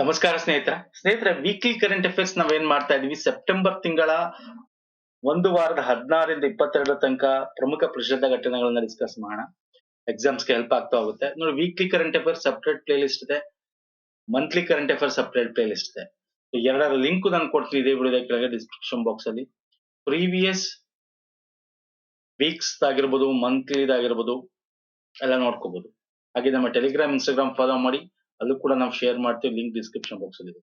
ನಮಸ್ಕಾರ ಸ್ನೇಹಿತರ. ಸ್ನೇಹಿತರೆ ವೀಕ್ಲಿ ಕರೆಂಟ್ ಅಫೇರ್ಸ್ ಏನ್ ಮಾಡ್ತಾ ಇದೀವಿ ಸೆಪ್ಟೆಂಬರ್ ತಿಂಗಳ ಒಂದು ವಾರದ ಹದಿನಾರರಿಂದ ಇಪ್ಪತ್ತೆರಡರ ತನಕ ಪ್ರಮುಖ ಪ್ರಸಿದ್ಧ ಘಟನೆಗಳನ್ನ ಡಿಸ್ಕಸ್ ಮಾಡೋಣ. ಎಕ್ಸಾಮ್ಸ್ಗೆ ಹೆಲ್ಪ್ ಆಗ್ತಾ ಹೋಗುತ್ತೆ. ನೋಡಿ weekly current affair separate play list ಇದೆ. Monthly current affair separate play list ಇದೆ ಎರಡರ ಲಿಂಕ್ ನಾನು ಕೊಡ್ತೀನಿ. ಇದೇ ವಿಡಿಯೋದ ಕೆಳಗೆ ಡಿಸ್ಕ್ರಿಪ್ಷನ್ ಬಾಕ್ಸ್ ಅಲ್ಲಿ. ಪ್ರೀವಿಯಸ್ ವೀಕ್ಸ್ ಆಗಿರ್ಬೋದು ಮಂತ್ಲಿದಾಗಿರ್ಬೋದು ಎಲ್ಲ ನೋಡ್ಕೋಬಹುದು ಹಾಗೆ ನಮ್ಮ ಟೆಲಿಗ್ರಾಮ್ ಇನ್ಸ್ಟಾಗ್ರಾಮ್ ಫಾಲೋ ಮಾಡಿ, ಅಲ್ಲೂ ಕೂಡ ನಾವು ಶೇರ್ ಮಾಡ್ತೀವಿ ಲಿಂಕ್ ಡಿಸ್ಕ್ರಿಪ್ಷನ್ ಬಾಕ್ಸ್ ಅಲ್ಲಿ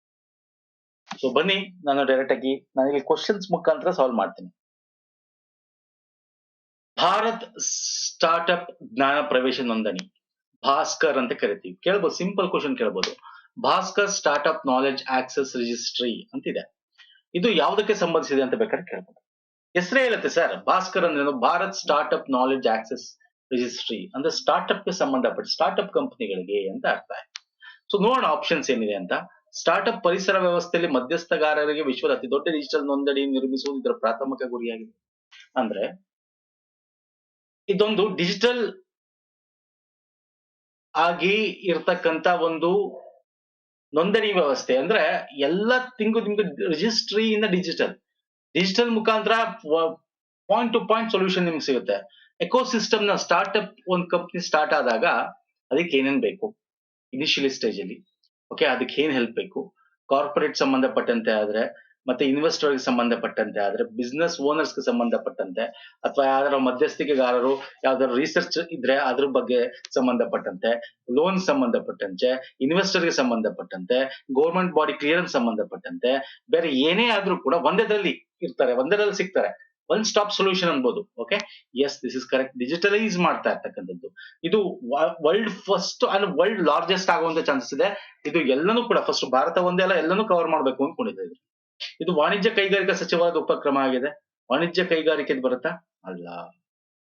ಸೊ ಬನ್ನಿ, ನಾನು ಡೈರೆಕ್ಟ್ ಆಗಿ ನನಗೆ ಕ್ವಶನ್ಸ್ ಮುಖಾಂತರ ಸಾಲ್ವ್ ಮಾಡ್ತೀನಿ. ಭಾರತ್ ಸ್ಟಾರ್ಟ್ಅಪ್ ಜ್ಞಾನ ಪ್ರವೇಶ ನೋಂದಣಿ, ಭಾಸ್ಕರ್ ಅಂತ ಕರಿತೀವಿ. ಕೇಳ್ಬೋದು ಸಿಂಪಲ್ ಕ್ವಶನ್ ಕೇಳ್ಬೋದು. Bhaskar startup knowledge access registry ಅಂತಿದೆ. ಇದು ಯಾವುದಕ್ಕೆ ಸಂಬಂಧಿಸಿದೆ ಅಂತ ಬೇಕಾದ್ರೆ ಕೇಳ್ಬೋದು. ಹೆಸರೇ ಹೇಳುತ್ತೆ ಸರ್, ಭಾಸ್ಕರ್ ಅಂದ್ರೆ Bharat startup knowledge access registry ಅಂದ್ರೆ ಸ್ಟಾರ್ಟ್ಅಪ್ಗೆ ಸಂಬಂಧಪಟ್ಟ ಸ್ಟಾರ್ಟ್ಅಪ್ ಕಂಪನಿಗಳಿಗೆ ಅಂತ ಅರ್ಥ ಆಯ್ತು. ಸೊ ನೋಡೋಣ ಆಪ್ಷನ್ಸ್ ಏನಿದೆ ಅಂತ. ಸ್ಟಾರ್ಟ್ಅಪ್ ಪರಿಸರ ವ್ಯವಸ್ಥೆಯಲ್ಲಿ ಮಧ್ಯಸ್ಥಗಾರರಿಗೆ ವಿಶ್ವದ ಅತಿ ದೊಡ್ಡ ಡಿಜಿಟಲ್ ನೋಂದಣಿ ನಿರ್ಮಿಸುವುದು ಇದರ ಪ್ರಾಥಮಿಕ ಗುರಿಯಾಗಿದೆ. ಅಂದ್ರೆ ಇದೊಂದು ಡಿಜಿಟಲ್ ಆಗಿ ಇರ್ತಕ್ಕಂತ ಒಂದು ನೋಂದಣಿ ವ್ಯವಸ್ಥೆ. ಅಂದ್ರೆ ಎಲ್ಲ ತಿಂಗು ತಿಂಗು ರಿಜಿಸ್ಟ್ರಿ ಇಂದ ಡಿಜಿಟಲ್ ಡಿಜಿಟಲ್ ಮುಖಾಂತರ ಪಾಯಿಂಟ್ ಟು ಪಾಯಿಂಟ್ ಸೊಲ್ಯೂಷನ್ ನಿಮ್ಗೆ ಸಿಗುತ್ತೆ. ಎಕೋಸಿಸ್ಟಮ್ನ ಸ್ಟಾರ್ಟ್ಅಪ್ ಒಂದು ಕಂಪ್ನಿ ಸ್ಟಾರ್ಟ್ ಆದಾಗ ಅದಕ್ಕೆ ಏನೇನ್ ಬೇಕು? ಇನಿಷಿಯಲಿ ಸ್ಟೇಜ್ ಅಲ್ಲಿ. ಓಕೆ ಅದಕ್ಕೆ ಏನ್ ಹೆಲ್ಪ್ ಬೇಕು? ಕಾರ್ಪೊರೇಟ್ ಸಂಬಂಧಪಟ್ಟಂತೆ ಆದ್ರೆ, ಮತ್ತೆ ಇನ್ವೆಸ್ಟರ್ಗೆ ಸಂಬಂಧಪಟ್ಟಂತೆ ಆದ್ರೆ ಬಿಸ್ನೆಸ್ ಓನರ್ಸ್ಗೆ ಸಂಬಂಧಪಟ್ಟಂತೆ, ಅಥವಾ ಯಾವ್ದಾರ ಮಧ್ಯಸ್ಥಿಕೆಗಾರರು ಯಾವ್ದಾದ್ರು ರಿಸರ್ಚ್ ಇದ್ರೆ ಅದ್ರ ಬಗ್ಗೆ ಸಂಬಂಧಪಟ್ಟಂತೆ ಲೋನ್ ಸಂಬಂಧಪಟ್ಟಂತೆ ಇನ್ವೆಸ್ಟರ್ಗೆ ಸಂಬಂಧಪಟ್ಟಂತೆ ಗೌರ್ಮೆಂಟ್ ಬಾಡಿ ಕ್ಲಿಯರೆನ್ಸ್ ಸಂಬಂಧಪಟ್ಟಂತೆ, ಬೇರೆ ಏನೇ ಆದ್ರೂ ಕೂಡ ಒಂದೇದ್ರಲ್ಲಿ ಇರ್ತಾರೆ ಒಂದೇದ್ರಲ್ಲಿ ಸಿಗ್ತಾರೆ. ಒನ್ ಸ್ಟಾಪ್ ಸೊಲ್ಯೂಷನ್ ಅನ್ಬೋದು okay yes this is correct digitalise ಮಾಡ್ತಾ ಇರ್ತಕ್ಕಂಥದ್ದು. ಇದು world first and world largest ಆಗುವಂತ ಚಾನ್ಸಸ್ ಇದೆ. ಇದು ಎಲ್ಲನೂ ಕೂಡ ಫಸ್ಟ್ ಭಾರತ ಒಂದೇ ಅಲ್ಲ, ಎಲ್ಲನೂ ಕವರ್ ಮಾಡಬೇಕು ಅನ್ಕೊಂಡಿದೆ ಇದು ಇದು ವಾಣಿಜ್ಯ ಕೈಗಾರಿಕಾ ಸಚಿವಾಲಯದ ಉಪಕ್ರಮ ಆಗಿದೆ. ವಾಣಿಜ್ಯ ಕೈಗಾರಿಕೆ ಬರುತ್ತಾ? ಅಲ್ಲ.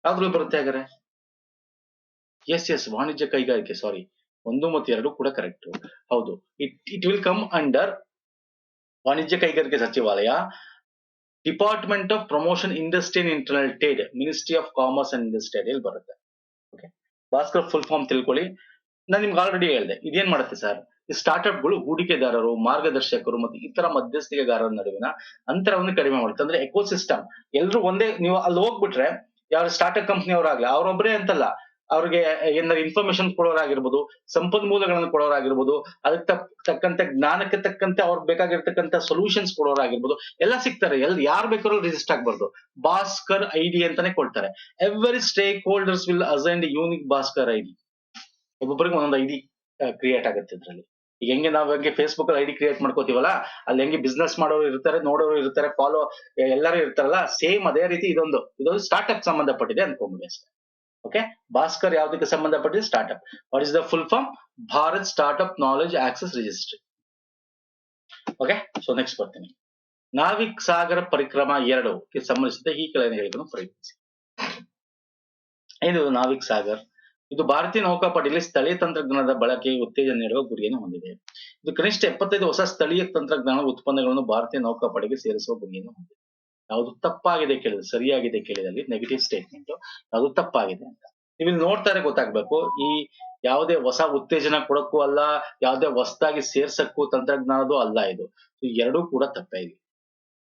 ಯಾವ್ದ್ರಲ್ಲಿ ಬರುತ್ತೆ ಹಾಗಾದ್ರೆ? ಎಸ್ ಎಸ್ ವಾಣಿಜ್ಯ ಕೈಗಾರಿಕೆ ಸಾರಿ ಒಂದು ಮತ್ತು ಎರಡು ಕೂಡ ಕರೆಕ್ಟ್ ಹೌದು. It it will come under ವಾಣಿಜ್ಯ ಕೈಗಾರಿಕೆ ಸಚಿವಾಲಯ. Department of promotion industry and internal trade ministry of commerce and industry ಅಲ್ಲಿ ಬರುತ್ತೆ. ಓಕೆ ಭಾಸ್ಕರ್ ಫುಲ್ ಫಾರ್ಮ್ ತಿಳ್ಕೊಳ್ಳಿ. ನಾನು ನಿಮ್ಗೆ ಆಲ್ರೆಡಿ ಹೇಳಿದೆ. ಇದೇನ್ ಮಾಡುತ್ತೆ ಸರ್ ಈ ಸ್ಟಾರ್ಟ್ಅಪ್ಗಳು ಹೂಡಿಕೆದಾರರು, ಮಾರ್ಗದರ್ಶಕರು ಮತ್ತು ಇತರ ಮಧ್ಯಸ್ಥಿಕೆಗಾರರ ನಡುವಿನ ಅಂತರವನ್ನು ಕಡಿಮೆ ಮಾಡುತ್ತೆ. ಅಂದ್ರೆ ಎಕೋಸಿಸ್ಟಮ್ ಎಲ್ಲರೂ ಒಂದೇ, ನೀವು ಅಲ್ಲಿ ಹೋಗ್ಬಿಟ್ರೆ ಯಾವ ಸ್ಟಾರ್ಟ್ಅಪ್ ಕಂಪ್ನಿ ಅವರಾಗ್ಲಿ ಅವರೊಬ್ಬರೇ ಅಂತಲ್ಲ. ಅವ್ರಿಗೆ ಏನಾದ್ರು ಇನ್ಫಾರ್ಮೇಶನ್ ಕೊಡೋರಾಗಿರ್ಬೋದು, ಸಂಪನ್ಮೂಲಗಳನ್ನು ಕೊಡೋರಾಗಿರ್ಬೋದು, ಅದಕ್ಕೆ ತಕ್ಕಂತೆ ಜ್ಞಾನಕ್ಕೆ ತಕ್ಕಂತೆ ಅವ್ರಿಗೆ ಬೇಕಾಗಿರ್ತಕ್ಕಂತ ಸೊಲ್ಯೂಷನ್ಸ್ ಕೊಡೋರಾಗಿರ್ಬೋದು, ಎಲ್ಲ ಸಿಗ್ತಾರೆ. ಎಲ್ಲಿ ಯಾರು ಬೇಕಾದ್ರೂ ರಿಜಿಸ್ಟರ್ ಆಗ್ಬಾರ್ದು. ಭಾಸ್ಕರ್ ಐ ಡಿ ಅಂತಾನೆ ಕೊಡ್ತಾರೆ. Every stakeholders will assign unique Bhaskar I D ಒಬ್ಬೊಬ್ಬರಿಗೆ ಒಂದೊಂದು ಐಡಿ ಕ್ರಿಯೇಟ್ ಆಗುತ್ತೆ ಇದ್ರಲ್ಲಿ. ಈಗ ಹೆಂಗೆ ನಾವ್ ಹೆಂಗೆ ಫೇಸ್ಬುಕ್ ಅಲ್ಲಿ ಐಡಿ ಕ್ರಿಯೇಟ್ ಮಾಡ್ಕೋತೀವಲ್ಲ, ಅಲ್ಲಿ ಹೆಂಗೆ ಬಿಸ್ನೆಸ್ ಮಾಡೋರು ಇರ್ತಾರೆ, ನೋಡೋರು ಇರ್ತಾರೆ ಫಾಲೋ ಎಲ್ಲರೂ ಇರ್ತಾರಲ್ಲ ಸೇಮ್ ಅದೇ ರೀತಿ ಇದೊಂದು. ಇದೊಂದು ಸ್ಟಾರ್ಟ್ಅಪ್ ಸಂಬಂಧಪಟ್ಟಿದೆ ಅನ್ಕೊಂಬಿಡಿ ಅಷ್ಟೇ. ಓಕೆ ಭಾಸ್ಕರ್ ಯಾವುದಕ್ಕೆ ಸಂಬಂಧಪಟ್ಟಿದೆ startup what is the full form Bharat startup knowledge access registry okay so next ಬರ್ತೀನಿ. ನಾವಿಕ್ ಸಾಗರ ಪರಿಕ್ರಮ ಎರಡು ಸಂಬಂಧಿಸಿದ ಈ ಕೆಳಗಿನ ಹೇಳಿಕೆಯನ್ನು ಪ್ರಯತ್ನಿಸಿ ಇದು ನಾವಿಕ್ ಸಾಗರ್ ಇದು ಭಾರತೀಯ ನೌಕಾಪಡೆಯಲ್ಲಿ ಸ್ಥಳೀಯ ತಂತ್ರಜ್ಞಾನದ ಬಳಕೆಗೆ ಉತ್ತೇಜನ ನೀಡುವ ಗುರಿಯನ್ನು ಹೊಂದಿದೆ. ಇದು ಕನಿಷ್ಠ ಎಪ್ಪತ್ತೈದು ಹೊಸ ಸ್ಥಳೀಯ ತಂತ್ರಜ್ಞಾನ ಉತ್ಪನ್ನಗಳನ್ನು ಭಾರತೀಯ ನೌಕಾಪಡೆಗೆ ಸೇರಿಸುವ ಗುರಿಯನ್ನು ಹೊಂದಿದೆ. ಯಾವುದು ತಪ್ಪಾಗಿದೆ ಕೇಳಿದ್ರೆ, ಸರಿಯಾಗಿದೆ ಕೇಳಿದಲ್ಲಿ ನೆಗೆಟಿವ್ ಸ್ಟೇಟ್ಮೆಂಟ್ ಯಾವುದು ತಪ್ಪಾಗಿದೆ ಅಂತ. ನೀವು ಇಲ್ಲಿ ನೋಡ್ತಾರೆ ಗೊತ್ತಾಗ್ಬೇಕು, ಈ ಯಾವುದೇ ಹೊಸ ಉತ್ತೇಜನ ಕೊಡಕ್ಕೂ ಅಲ್ಲ, ಯಾವುದೇ ಹೊಸದಾಗಿ ಸೇರ್ಸಕ್ಕೂ ತಂತ್ರಜ್ಞಾನದು ಅಲ್ಲ ಇದು. ಎರಡೂ ಕೂಡ ತಪ್ಪೇ ಇದೆ.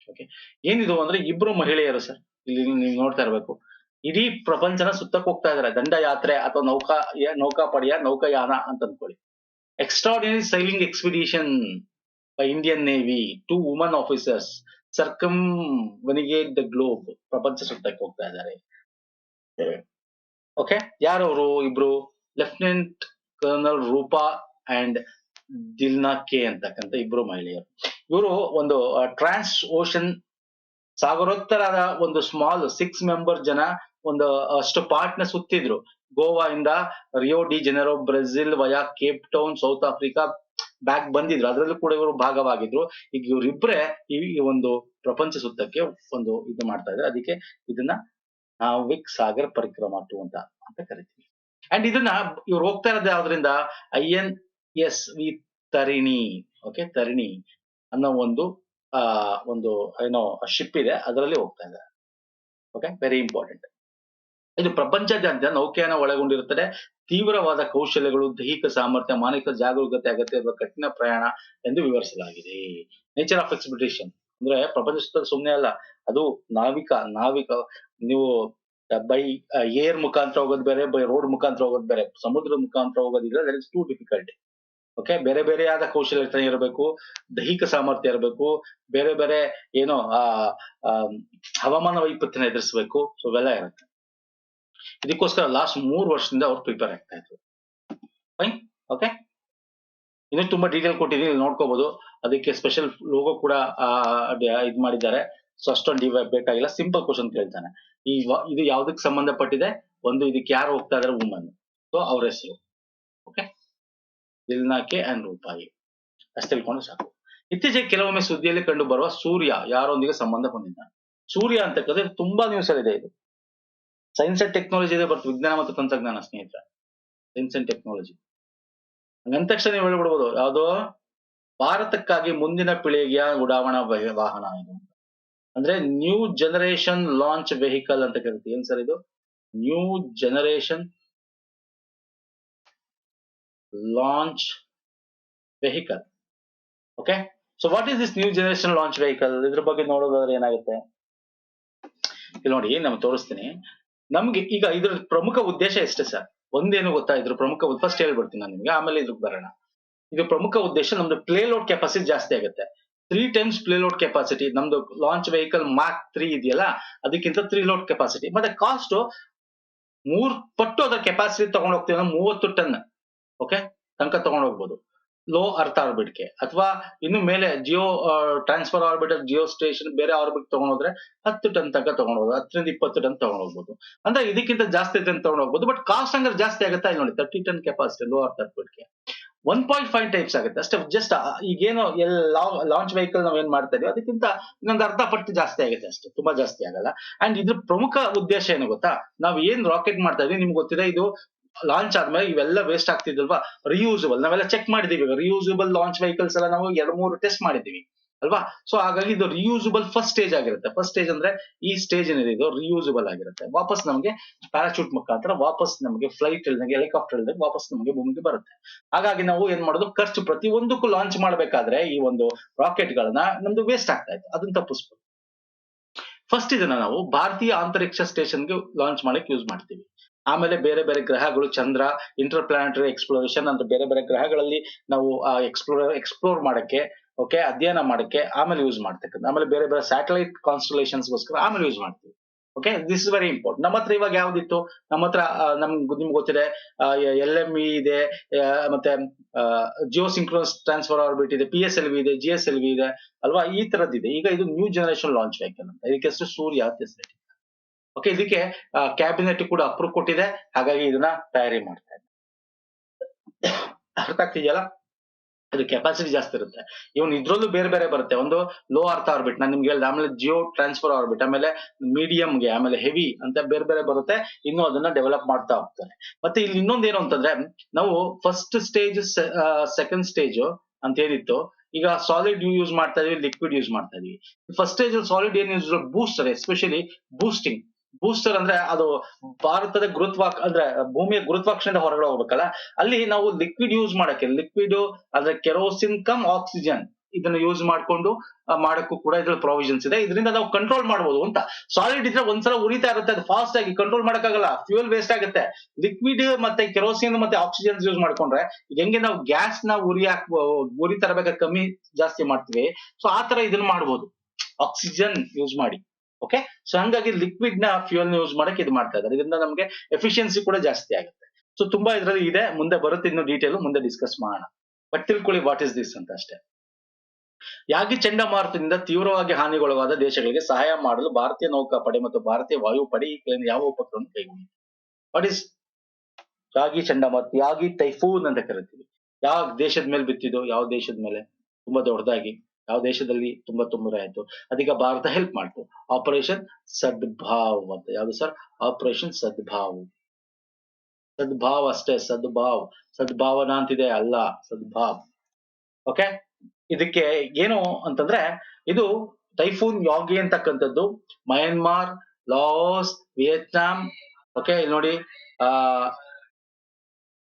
ಓಕೆ ಏನಿದು ಅಂದ್ರೆ ಇಬ್ರು ಮಹಿಳೆಯರು ಸರ್, ಇಲ್ಲಿ ನೀವು ನೋಡ್ತಾ ಇರ್ಬೇಕು. ಇಡೀ ಪ್ರಪಂಚನ ಸುತ್ತಕ್ಕೆ ಹೋಗ್ತಾ ಇದಾರೆ, ದಂಡಯಾತ್ರೆ ಅಥವಾ ನೌಕಾ ನೌಕಾಪಡೆಯ ನೌಕಾಯಾನ ಅಂತ ಅನ್ಕೊಳ್ಳಿ. Extraordinary sailing expedition by Indian navy two women officers circumnavigate the globe, ಪ್ರಪಂಚ ಸುತ್ತಕ್ಕೆ ಹೋಗ್ತಾ ಇದ್ದಾರೆ. ಓಕೆ ಯಾರವರು? ಇಬ್ರು? Lieutenant colonel Roopa and Dilna K ಅಂತಕ್ಕಂಥ ಇಬ್ರು ಮಹಿಳೆಯರು. ಇವರು ಒಂದು ಟ್ರಾನ್ಸ್ ಓಷನ್ ಸಾಗರೋತ್ತರದ ಒಂದು ಸ್ಮಾಲ್ ಸಿಕ್ಸ್ ಮೆಂಬರ್ ಜನ ಒಂದು, ಅಷ್ಟು ಪಾರ್ಟ್ನ ಸುತ್ತಿದ್ರು. ಗೋವಾ ಇಂದ Rio de Janeiro Brazil via Cape Town South Africa back ಬಂದಿದ್ರು. ಅದರಲ್ಲೂ ಕೂಡ ಇವರು ಭಾಗವಾಗಿದ್ರು. ಈಗ ಇವರಿಬ್ರೆ ಈ ಒಂದು ಪ್ರಪಂಚ ಸುತ್ತಕ್ಕೆ ಒಂದು ಇದು ಮಾಡ್ತಾ ಇದ್ದಾರೆ. ಅದಕ್ಕೆ ಇದನ್ನ ವಿಕ್ ಸಾಗರ್ ಪರಿಕ್ರಮ ಟು ಅಂತ ಅಂತ ಕರಿತೀವಿ. ಅಂಡ್ ಇದನ್ನ ಇವ್ರು ಹೋಗ್ತಾ ಇರೋದು ಯಾವ್ದ್ರಿಂದ? I N S V Tarini okay Tarini ಅನ್ನೋ ಒಂದು, ಆ, ಒಂದು, ಏನೋ ಶಿಪ್ ಇದೆ. ಅದರಲ್ಲಿ ಹೋಗ್ತಾ ಇದ್ದಾರೆ. ಓಕೆ ವೆರಿ ಇಂಪಾರ್ಟೆಂಟ್ ಇದು ಪ್ರಪಂಚದಾದ್ಯಂತ ನೌಕೆಯನ್ನ ಒಳಗೊಂಡಿರುತ್ತದೆ. ತೀವ್ರವಾದ ಕೌಶಲ್ಯಗಳು ದೈಹಿಕ ಸಾಮರ್ಥ್ಯ ಮಾನಸಿಕ ಜಾಗರೂಕತೆ ಅಗತ್ಯ ಇರುವ ಕಠಿಣ ಪ್ರಯಾಣ ಎಂದು ವಿವರಿಸಲಾಗಿದೆ. ನೇಚರ್ ಆಫ್ ಎಕ್ಸ್ಪಿಟೇಷನ್ ಅಂದ್ರೆ ಪ್ರಪಂಚ ಸುಮ್ಮನೆ ಅಲ್ಲ ಅದು ನಾವಿಕ ನಾವಿಕ ನೀವು ಬೈ ಏರ್ ಮುಖಾಂತರ ಹೋಗೋದು ಬೇರೆ ಬೈ ರೋಡ್ ಮುಖಾಂತರ ಹೋಗೋದು ಬೇರೆ ಸಮುದ್ರದ ಮುಖಾಂತರ ಹೋಗೋದಿಲ್ಲ that is too difficult okay ಬೇರೆ ಬೇರೆ ಆದ ಕೌಶಲ್ಯ ಇರಬೇಕು ದೈಹಿಕ ಸಾಮರ್ಥ್ಯ ಇರಬೇಕು ಬೇರೆ ಬೇರೆ ಏನೋ ಆ, ಹವಾಮಾನ ವೈಪತ್ಯನ ಎದುರಿಸಬೇಕು ಸೊ ಇವೆಲ್ಲ ಇರುತ್ತೆ. ಇದಕ್ಕೋಸ್ಕರ ಲಾಸ್ಟ್ ಮೂರು ವರ್ಷದಿಂದ ಅವ್ರು ಪ್ರಿಪೇರ್ ಆಗ್ತಾ ಇದ್ರು. ಫೈನ್ ಓಕೆ ಇನ್ನೂ ತುಂಬಾ ಡೀಟೇಲ್ ಕೊಟ್ಟಿದ್ದೀನಿ ನೋಡ್ಕೋಬಹುದು ಅದಕ್ಕೆ ಸ್ಪೆಷಲ್ ಲೋಗೋ ಕೂಡ ಇದು ಮಾಡಿದ್ದಾರೆ. ಸೊ ಅಷ್ಟೊಂದು ಬೇಕಾಗಿಲ್ಲ ಸಿಂಪಲ್ ಕ್ವಶನ್ ಕೇಳ್ತಾನೆ. ಈ ಇದು ಯಾವ್ದಕ್ಕೆ ಸಂಬಂಧಪಟ್ಟಿದೆ? ಒಂದು ಇದಕ್ಕೆ ಯಾರು ಹೋಗ್ತಾ ಇದಾರೆ? ವುಮನ್ ಸೊ ಅವ್ರ ಹೆಸರು. ಓಕೆ ದಿಲ್ನಾಕೆ ಅಂಡ್ ರೂಪಾಯಿ. ಅಷ್ಟು ತಿಳ್ಕೊಂಡು ಸಾಕು. ಇತ್ತೀಚೆಗೆ ಕೆಲವೊಮ್ಮೆ ಸುದ್ದಿಯಲ್ಲಿ ಕಂಡು ಬರುವ ಸೂರ್ಯ, ಯಾರೊಂದಿಗೆ ಸಂಬಂಧ ಹೊಂದಿದ್ದಾನೆ? ಸೂರ್ಯ ಅಂತಕ್ಕಂದ್ರೆ ತುಂಬಾ ನ್ಯೂಸ್ ಇದೆ ಇದು. ಸೈನ್ಸ್ ಅಂಡ್ ಟೆಕ್ನಾಲಜಿ ಇದೆ ಬರ್ತದೆ ವಿಜ್ಞಾನ ಮತ್ತು ತಂತ್ರಜ್ಞಾನ, ಸ್ನೇಹಿತರೆ. ಸೈನ್ಸ್ ಅಂಡ್ ಟೆಕ್ನಾಲಜಿ ಹಂಗಂದ ತಕ್ಷಣ ನೀವು ಹೇಳ್ಬಿಡ್ಬೋದು, ಯಾವುದೋ ಭಾರತಕ್ಕಾಗಿ ಮುಂದಿನ ಪೀಳಿಗೆಯ ಉಡಾವಣಾ ವಹ- ವಾಹನ ಇದು ಅಂದ್ರೆ ನ್ಯೂ ಜನರೇಷನ್ ಲಾಂಚ್ ವೆಹಿಕಲ್ ಅಂತ ಕರಿತೀವಿ ಏನ್ ಸರ್ ಇದು? New generation launch vehicle okay so what is this new generation launch vehicle ಇದ್ರ ಬಗ್ಗೆ ನೋಡೋದಾದ್ರೆ ಏನಾಗುತ್ತೆ? ಇಲ್ಲಿ ನೋಡಿ ನಾನು ತೋರಿಸ್ತೀನಿ. ನಮ್ಗೆ ಈಗ ಇದ್ರ ಪ್ರಮುಖ ಉದ್ದೇಶ ಎಷ್ಟೇ ಸರ್? ಒಂದೇನು ಗೊತ್ತಾ? ಇದ್ರ ಪ್ರಮುಖ ಫಸ್ಟ್ ಹೇಳ್ಬಿಡ್ತೀನಿ ನಾನು ನಿಮ್ಗೆ, ಆಮೇಲೆ ಇದಕ್ ಬರೋಣ. ಇದು ಪ್ರಮುಖ ಉದ್ದೇಶ, ನಮ್ದು ಪ್ಲೇ ಲೋಡ್ ಕೆಪಾಸಿಟಿ ಜಾಸ್ತಿ ಆಗುತ್ತೆ. Three times payload capacity ನಮ್ದು ಲಾಂಚ್ ವೆಹಿಕಲ್ ಮಾರ್ಕ್ ತ್ರೀ ಇದೆಯಲ್ಲ, ಅದಕ್ಕಿಂತ ತ್ರೀ ಲೋಡ್ ಕೆಪಾಸಿಟಿ ಮತ್ತೆ ಕಾಸ್ಟ್ ಮೂರ್, ಪಟ್ಟು ಅದರ ಕೆಪಾಸಿಟಿ ತಗೊಂಡ್ ಅಂದ್ರೆ ಮೂವತ್ತು ಟನ್ ಓಕೆ ತನಕ ತಗೊಂಡ್ ಹೋಗ್ಬೋದು. ಲೋ ಅರ್ಥ ಆರ್ಬಿಟ್ಗೆ ಅಥವಾ ಇನ್ನು ಮೇಲೆ geo transfer orbit geo station ಬೇರೆ ಆರ್ಬಿಟ್ ತಗೊಂಡೋದ್ರೆ ಹತ್ತು ಟನ್ ತನಕ ತಗೊಂಡೋಗ್ಬೋದು, ಹತ್ತರಿಂದ ಇಪ್ಪತ್ತು ಟನ್ ತಗೊಂಡೋಗ್ಬೋದು. ಅಂದ್ರೆ ಇದಕ್ಕಿಂತ ಜಾಸ್ತಿ ಟನ್ ತಗೊಂಡೋಗ್ಬೋದು ಬಟ್ ಕಾಸ್ಟ್ ಅಂದ್ರೆ ಜಾಸ್ತಿ ಆಗುತ್ತೆ. ಇಲ್ಲಿ ನೋಡಿ thirty ton capacity low earth ಆರ್ಬಿಟ್ಗೆ ಒನ್ ಪಾಯಿಂಟ್ ಫೈವ್ ಟೈಪ್ಸ್ ಆಗುತ್ತೆ. ಅಷ್ಟೇ ಜಸ್ಟ್ ಈಗೇನು ಎಲ್ಲ ಲಾಂಚ್ ವೆಹಿಕಲ್ ನಾವ್ ಏನ್ ಮಾಡ್ತಾ ಇದೀವಿ, ಅದಕ್ಕಿಂತ ಇನ್ನೊಂದು ಅರ್ಧ ಪಟ್ಟು ಜಾಸ್ತಿ ಆಗುತ್ತೆ ಅಷ್ಟೇ. ತುಂಬಾ ಜಾಸ್ತಿ ಆಗಲ್ಲ. ಅಂಡ್ ಇದ್ರ ಪ್ರಮುಖ ಉದ್ದೇಶ ಏನು ಗೊತ್ತಾ? ನಾವ್ ಏನ್ ರಾಕೆಟ್ ಮಾಡ್ತಾ ಇದೀವಿ, ನಿಮ್ಗೆ ಗೊತ್ತಿದೆ, ಇದು ಲಾಂಚ್ ಆದ್ಮೇಲೆ ಇವೆಲ್ಲ ವೇಸ್ಟ್ ಆಗ್ತಿದ್ವಲ್ವಾ? ರಿಯೂಸಬಲ್ ನಾವೆಲ್ಲ ಚೆಕ್ ಮಾಡಿದೀವಿ ರಿಯೂಸಬಲ್ ಲಾಂಚ್ ವೆಹಿಕಲ್ಸ್ ಎಲ್ಲ ನಾವು ಎರಡು ಮೂರು ಟೆಸ್ಟ್ ಮಾಡಿದೀವಿ. ಅಲ್ವಾ? ಸೊ ಹಾಗಾಗಿ ಇದು ರಿಯೂಸಬಲ್ ಫಸ್ಟ್ ಸ್ಟೇಜ್ ಆಗಿರುತ್ತೆ. ಫಸ್ಟ್ ಸ್ಟೇಜ್ ಅಂದ್ರೆ ಈ ಸ್ಟೇಜ್ ಏನಿದೆ ಇದು ರಿಯೂಸಬಲ್ ಆಗಿರುತ್ತೆ. ವಾಪಸ್ ನಮಗೆ ಪ್ಯಾರಾಚೂಟ್ ಮುಖಾಂತರ ವಾಪಸ್ ನಮಗೆ ಫ್ಲೈಟ್ ಇಲ್ದಂಗೆ ಹೆಲಿಕಾಪ್ಟರ್ ಇಲ್ದಂಗೆ ವಾಪಸ್ ನಮಗೆ ಭೂಮಿಗೆ ಬರುತ್ತೆ. ಹಾಗಾಗಿ ನಾವು ಏನ್ ಮಾಡೋದು? ಖರ್ಚು ಪ್ರತಿಯೊಂದಕ್ಕೂ ಲಾಂಚ್ ಮಾಡಬೇಕಾದ್ರೆ ಈ ಒಂದು ರಾಕೆಟ್ ಗಳನ್ನ ನಮ್ದು ವೇಸ್ಟ್ ಆಗ್ತಾ ಇತ್ತು. ಅದನ್ನ ತಪ್ಪಿಸ್ಬೋದು. ಫಸ್ಟ್ ಇದನ್ನ ನಾವು ಭಾರತೀಯ ಅಂತರಿಕ್ಷ ಸ್ಟೇಷನ್ಗೆ ಲಾಂಚ್ ಮಾಡಕ್ ಯೂಸ್ ಮಾಡ್ತೀವಿ. ಆಮೇಲೆ ಬೇರೆ ಬೇರೆ ಗ್ರಹಗಳು, ಚಂದ್ರ ಇಂಟರ್ ಪ್ಲಾನೆಟರಿ ಎಕ್ಸ್ಪ್ಲೋರೇಷನ್ ಅಂತ ಬೇರೆ ಬೇರೆ ಗ್ರಹಗಳಲ್ಲಿ ನಾವು ಎಕ್ಸ್ಪ್ಲೋರ್ ಎಕ್ಸ್ಪ್ಲೋರ್ ಮಾಡಕ್ಕೆ ಓಕೆ ಅಧ್ಯಯನ ಮಾಡಕ್ಕೆ ಆಮೇಲೆ ಯೂಸ್ ಮಾಡ್ತಕ್ಕಂಥ ಆಮೇಲೆ ಬೇರೆ ಬೇರೆ ಸ್ಯಾಟಲೈಟ್ ಕಾನ್ಸ್ಟಲೇಷನ್ಸ್ಗೋಸ್ಕರ ಆಮೇಲೆ ಯೂಸ್ ಮಾಡ್ತೀವಿ. Okay this is very important ನಮ್ಮ ಹತ್ರ ಇವಾಗ ಯಾವ್ದಿತ್ತು? ನಮ್ಮ ಹತ್ರ ನಮ್ಗೆ ನಿಮ್ಗೆ ಗೊತ್ತಿದೆ ಎಲ್ ಎಂ ಇ ಇದೆ ಮತ್ತೆ ಜಿಯೋ ಸಿಂಕ್ರೋನಸ್ ಟ್ರಾನ್ಸ್ಫರ್ ಆರ್ಬಿಟ್ ಇದೆ ಪಿ ಎಸ್ ಎಲ್ ವಿ ಇದೆ ಜಿ ಎಸ್ ಎಲ್ ವಿ ಇದೆ, ಅಲ್ವಾ? ಈ ತರದ್ದಿದೆ. ಈಗ ಇದು ನ್ಯೂ ಜನರೇಷನ್ ಲಾಂಚ್ ವೆಹಿಕಲ್ ಅಂತ. ಇದಕ್ಕೆ ಸೂರ್ಯ ಓಕೆ ಇದಕ್ಕೆ ಕ್ಯಾಬಿನೆಟ್ ಕೂಡ ಅಪ್ರೂವ್ ಕೊಟ್ಟಿದೆ. ಹಾಗಾಗಿ ಇದನ್ನ ತಯಾರಿ ಮಾಡ್ತಾ ಇದೆ ಅರ್ಥ ಆಗ್ತಿದೆಯಲ್ಲ? ಅದು ಕೆಪಾಸಿಟಿ ಜಾಸ್ತಿ ಇರುತ್ತೆ. ಇವನ್ ಇದ್ರಲ್ಲೂ ಬೇರೆ ಬೇರೆ ಬರುತ್ತೆ. ಒಂದು ಲೋ ಅರ್ಥ ಆರ್ಬಿಟ್ ನಾನು ನಿಮ್ಗೆ ಹೇಳಿದೆ, ಆಮೇಲೆ ಜಿಯೋ ಟ್ರಾನ್ಸ್ಫರ್ ಆರ್ಬಿಟ್ ಆಮೇಲೆ ಮೀಡಿಯಂಗೆ ಆಮೇಲೆ ಹೆವಿ ಅಂತ ಬೇರೆ ಬೇರೆ ಬರುತ್ತೆ. ಇನ್ನು ಅದನ್ನ ಡೆವಲಪ್ ಮಾಡ್ತಾ ಹೋಗ್ತಾರೆ ಮತ್ತೆ ಇಲ್ಲಿ ಇನ್ನೊಂದು ಏನು ಅಂತಂದ್ರೆ, ನಾವು ಫಸ್ಟ್ ಸ್ಟೇಜ್ ಸೆಕೆಂಡ್ ಸ್ಟೇಜ್ ಅಂತ ಏನಿತ್ತು, ಈಗ ಸಾಲಿಡ್ ಯೂಸ್ ಮಾಡ್ತಾ ಇದೀವಿ ಲಿಕ್ವಿಡ್ ಯೂಸ್ ಮಾಡ್ತಾ ಇದೀವಿ. ಫಸ್ಟ್ ಸ್ಟೇಜ್ ಸಾಲಿಡ್ ಏನ್ use booster especially boosting booster ಅಂದ್ರೆ ಅದು ಭಾರತದ ಗುರುತ್ವಾಕ್, ಅಂದ್ರೆ ಭೂಮಿಯ ಗುರುತ್ವಾಕರ್ಷಣೆಯಿಂದ ಹೊರಗಡೆ ಹೋಗ್ಬೇಕಲ್ಲ? ಅಲ್ಲಿ ನಾವು ಲಿಕ್ವಿಡ್ ಯೂಸ್ ಮಾಡಕ್ಕೆ ಲಿಕ್ವಿಡ್ ಅಂದ್ರೆ ಕೆರೋಸಿನ್ ಕಮ್ ಆಕ್ಸಿಜನ್ ಇದನ್ನ ಯೂಸ್ ಮಾಡ್ಕೊಂಡು ಮಾಡಕ್ಕೂ ಕೂಡ ಇದ್ರಲ್ಲಿ ಪ್ರಾವಿಷನ್ಸ್ ಇದೆ. ಇದರಿಂದ ನಾವು ಕಂಟ್ರೋಲ್ ಮಾಡಬಹುದು ಅಂತ. ಸಾಲಿಡ್ ಇದ್ರೆ ಒಂದ್ಸಲ ಉರಿತಾ ಇರುತ್ತೆ, ಅದು ಫಾಸ್ಟ್ ಆಗಿ ಕಂಟ್ರೋಲ್ ಮಾಡಕ್ಕಾಗಲ್ಲ. ಫ್ಯೂಯಲ್ ವೇಸ್ಟ್ ಆಗುತ್ತೆ. ಲಿಕ್ವಿಡ್ ಮತ್ತೆ ಕೆರೋಸಿನ್ ಮತ್ತೆ ಆಕ್ಸಿಜನ್ ಯೂಸ್ ಮಾಡ್ಕೊಂಡ್ರೆ ಹೆಂಗೆ ನಾವು ಗ್ಯಾಸ್ನ ಉರಿ ಹಾಕ್ ಉರಿ ತರಬೇಕಾದ್ರೆ ಕಮ್ಮಿ ಜಾಸ್ತಿ ಮಾಡ್ತೀವಿ. ಸೊ ಆ ತರ ಇದನ್ನ ಮಾಡ್ಬೋದು. ಆಕ್ಸಿಜನ್ ಯೂಸ್ ಮಾಡಿ. ಓಕೆ ಸೊ ಹಂಗಾಗಿ ಲಿಕ್ವಿಡ್ನ ಫ್ಯೂಯಲ್ ಯೂಸ್ ಮಾಡಕ್ಕೆ ಇದು ಮಾಡ್ತಾ ಇದ್ದಾರೆ. ಇದರಿಂದ ನಮಗೆ ಎಫಿಷಿಯನ್ಸಿ ಕೂಡ ಜಾಸ್ತಿ ಆಗುತ್ತೆ. ಸೊ ತುಂಬಾ ಇದರಲ್ಲಿ ಇದೆ. ಮುಂದೆ ಬರುತ್ತೆ ಇನ್ನು ಡೀಟೇಲ್ ಮುಂದೆ ಡಿಸ್ಕಸ್ ಮಾಡೋಣ. ಬಟ್ ತಿಳ್ಕೊಳ್ಳಿ ವಾಟ್ ಇಸ್ ದಿಸ್ ಅಂತ ಅಷ್ಟೇ. ಯಾಗಿ ಚಂಡಮಾರುತದಿಂದ ತೀವ್ರವಾಗಿ ಹಾನಿಗೊಳಗಾದ ದೇಶಗಳಿಗೆ ಸಹಾಯ ಮಾಡಲು ಭಾರತೀಯ ನೌಕಾಪಡೆ ಮತ್ತು ಭಾರತೀಯ ವಾಯುಪಡೆ ಈ ಯಾವ ಉಪಕ್ರಮ ಕೈಗೊಂಡಿದೆ? ವಾಟ್ ಇಸ್ ಯಾಗಿ ಚಂಡಮಾರುತ, ಯಾಗಿ ಟೈಫೂನ್ ಅಂತ ಕರಿತೀವಿ. ಯಾವ ದೇಶದ ಮೇಲೆ ಬಿತ್ತಿದ್ದು ಯಾವ ದೇಶದ ಮೇಲೆ? ತುಂಬಾ ದೊಡ್ಡದಾಗಿ. ಯಾವ ದೇಶದಲ್ಲಿ ತುಂಬಾ ತೊಂದರೆ ಆಯ್ತು. ಅದಕ್ಕೆ ಭಾರತ ಹೆಲ್ಪ್ ಮಾಡ್ತು. ಆಪರೇಷನ್ ಸದ್ಭಾವ್ ಅಂತ. ಯಾವ್ದು ಸರ್ ಆಪರೇಷನ್ ಸದ್ಭಾವ್ ಸದ್ಭಾವ್ ಅಷ್ಟೇ ಸದ್ಭಾವ್ ಸದ್ಭಾವನಾ ಅಂತಿದೆ ಅಲ್ಲ ಸದ್ಭಾವ್ ಓಕೆ ಇದಕ್ಕೆ ಏನು ಅಂತಂದ್ರೆ, ಇದು ಟೈಫೂನ್ ಯೋಗಿ ಅಂತಕ್ಕಂಥದ್ದು. ಮಯನ್ಮಾರ್ ಲಾಸ್ ವಿಯೆಟ್ನಾಂ ಓಕೆ ಇಲ್ಲಿ ನೋಡಿ. ಆ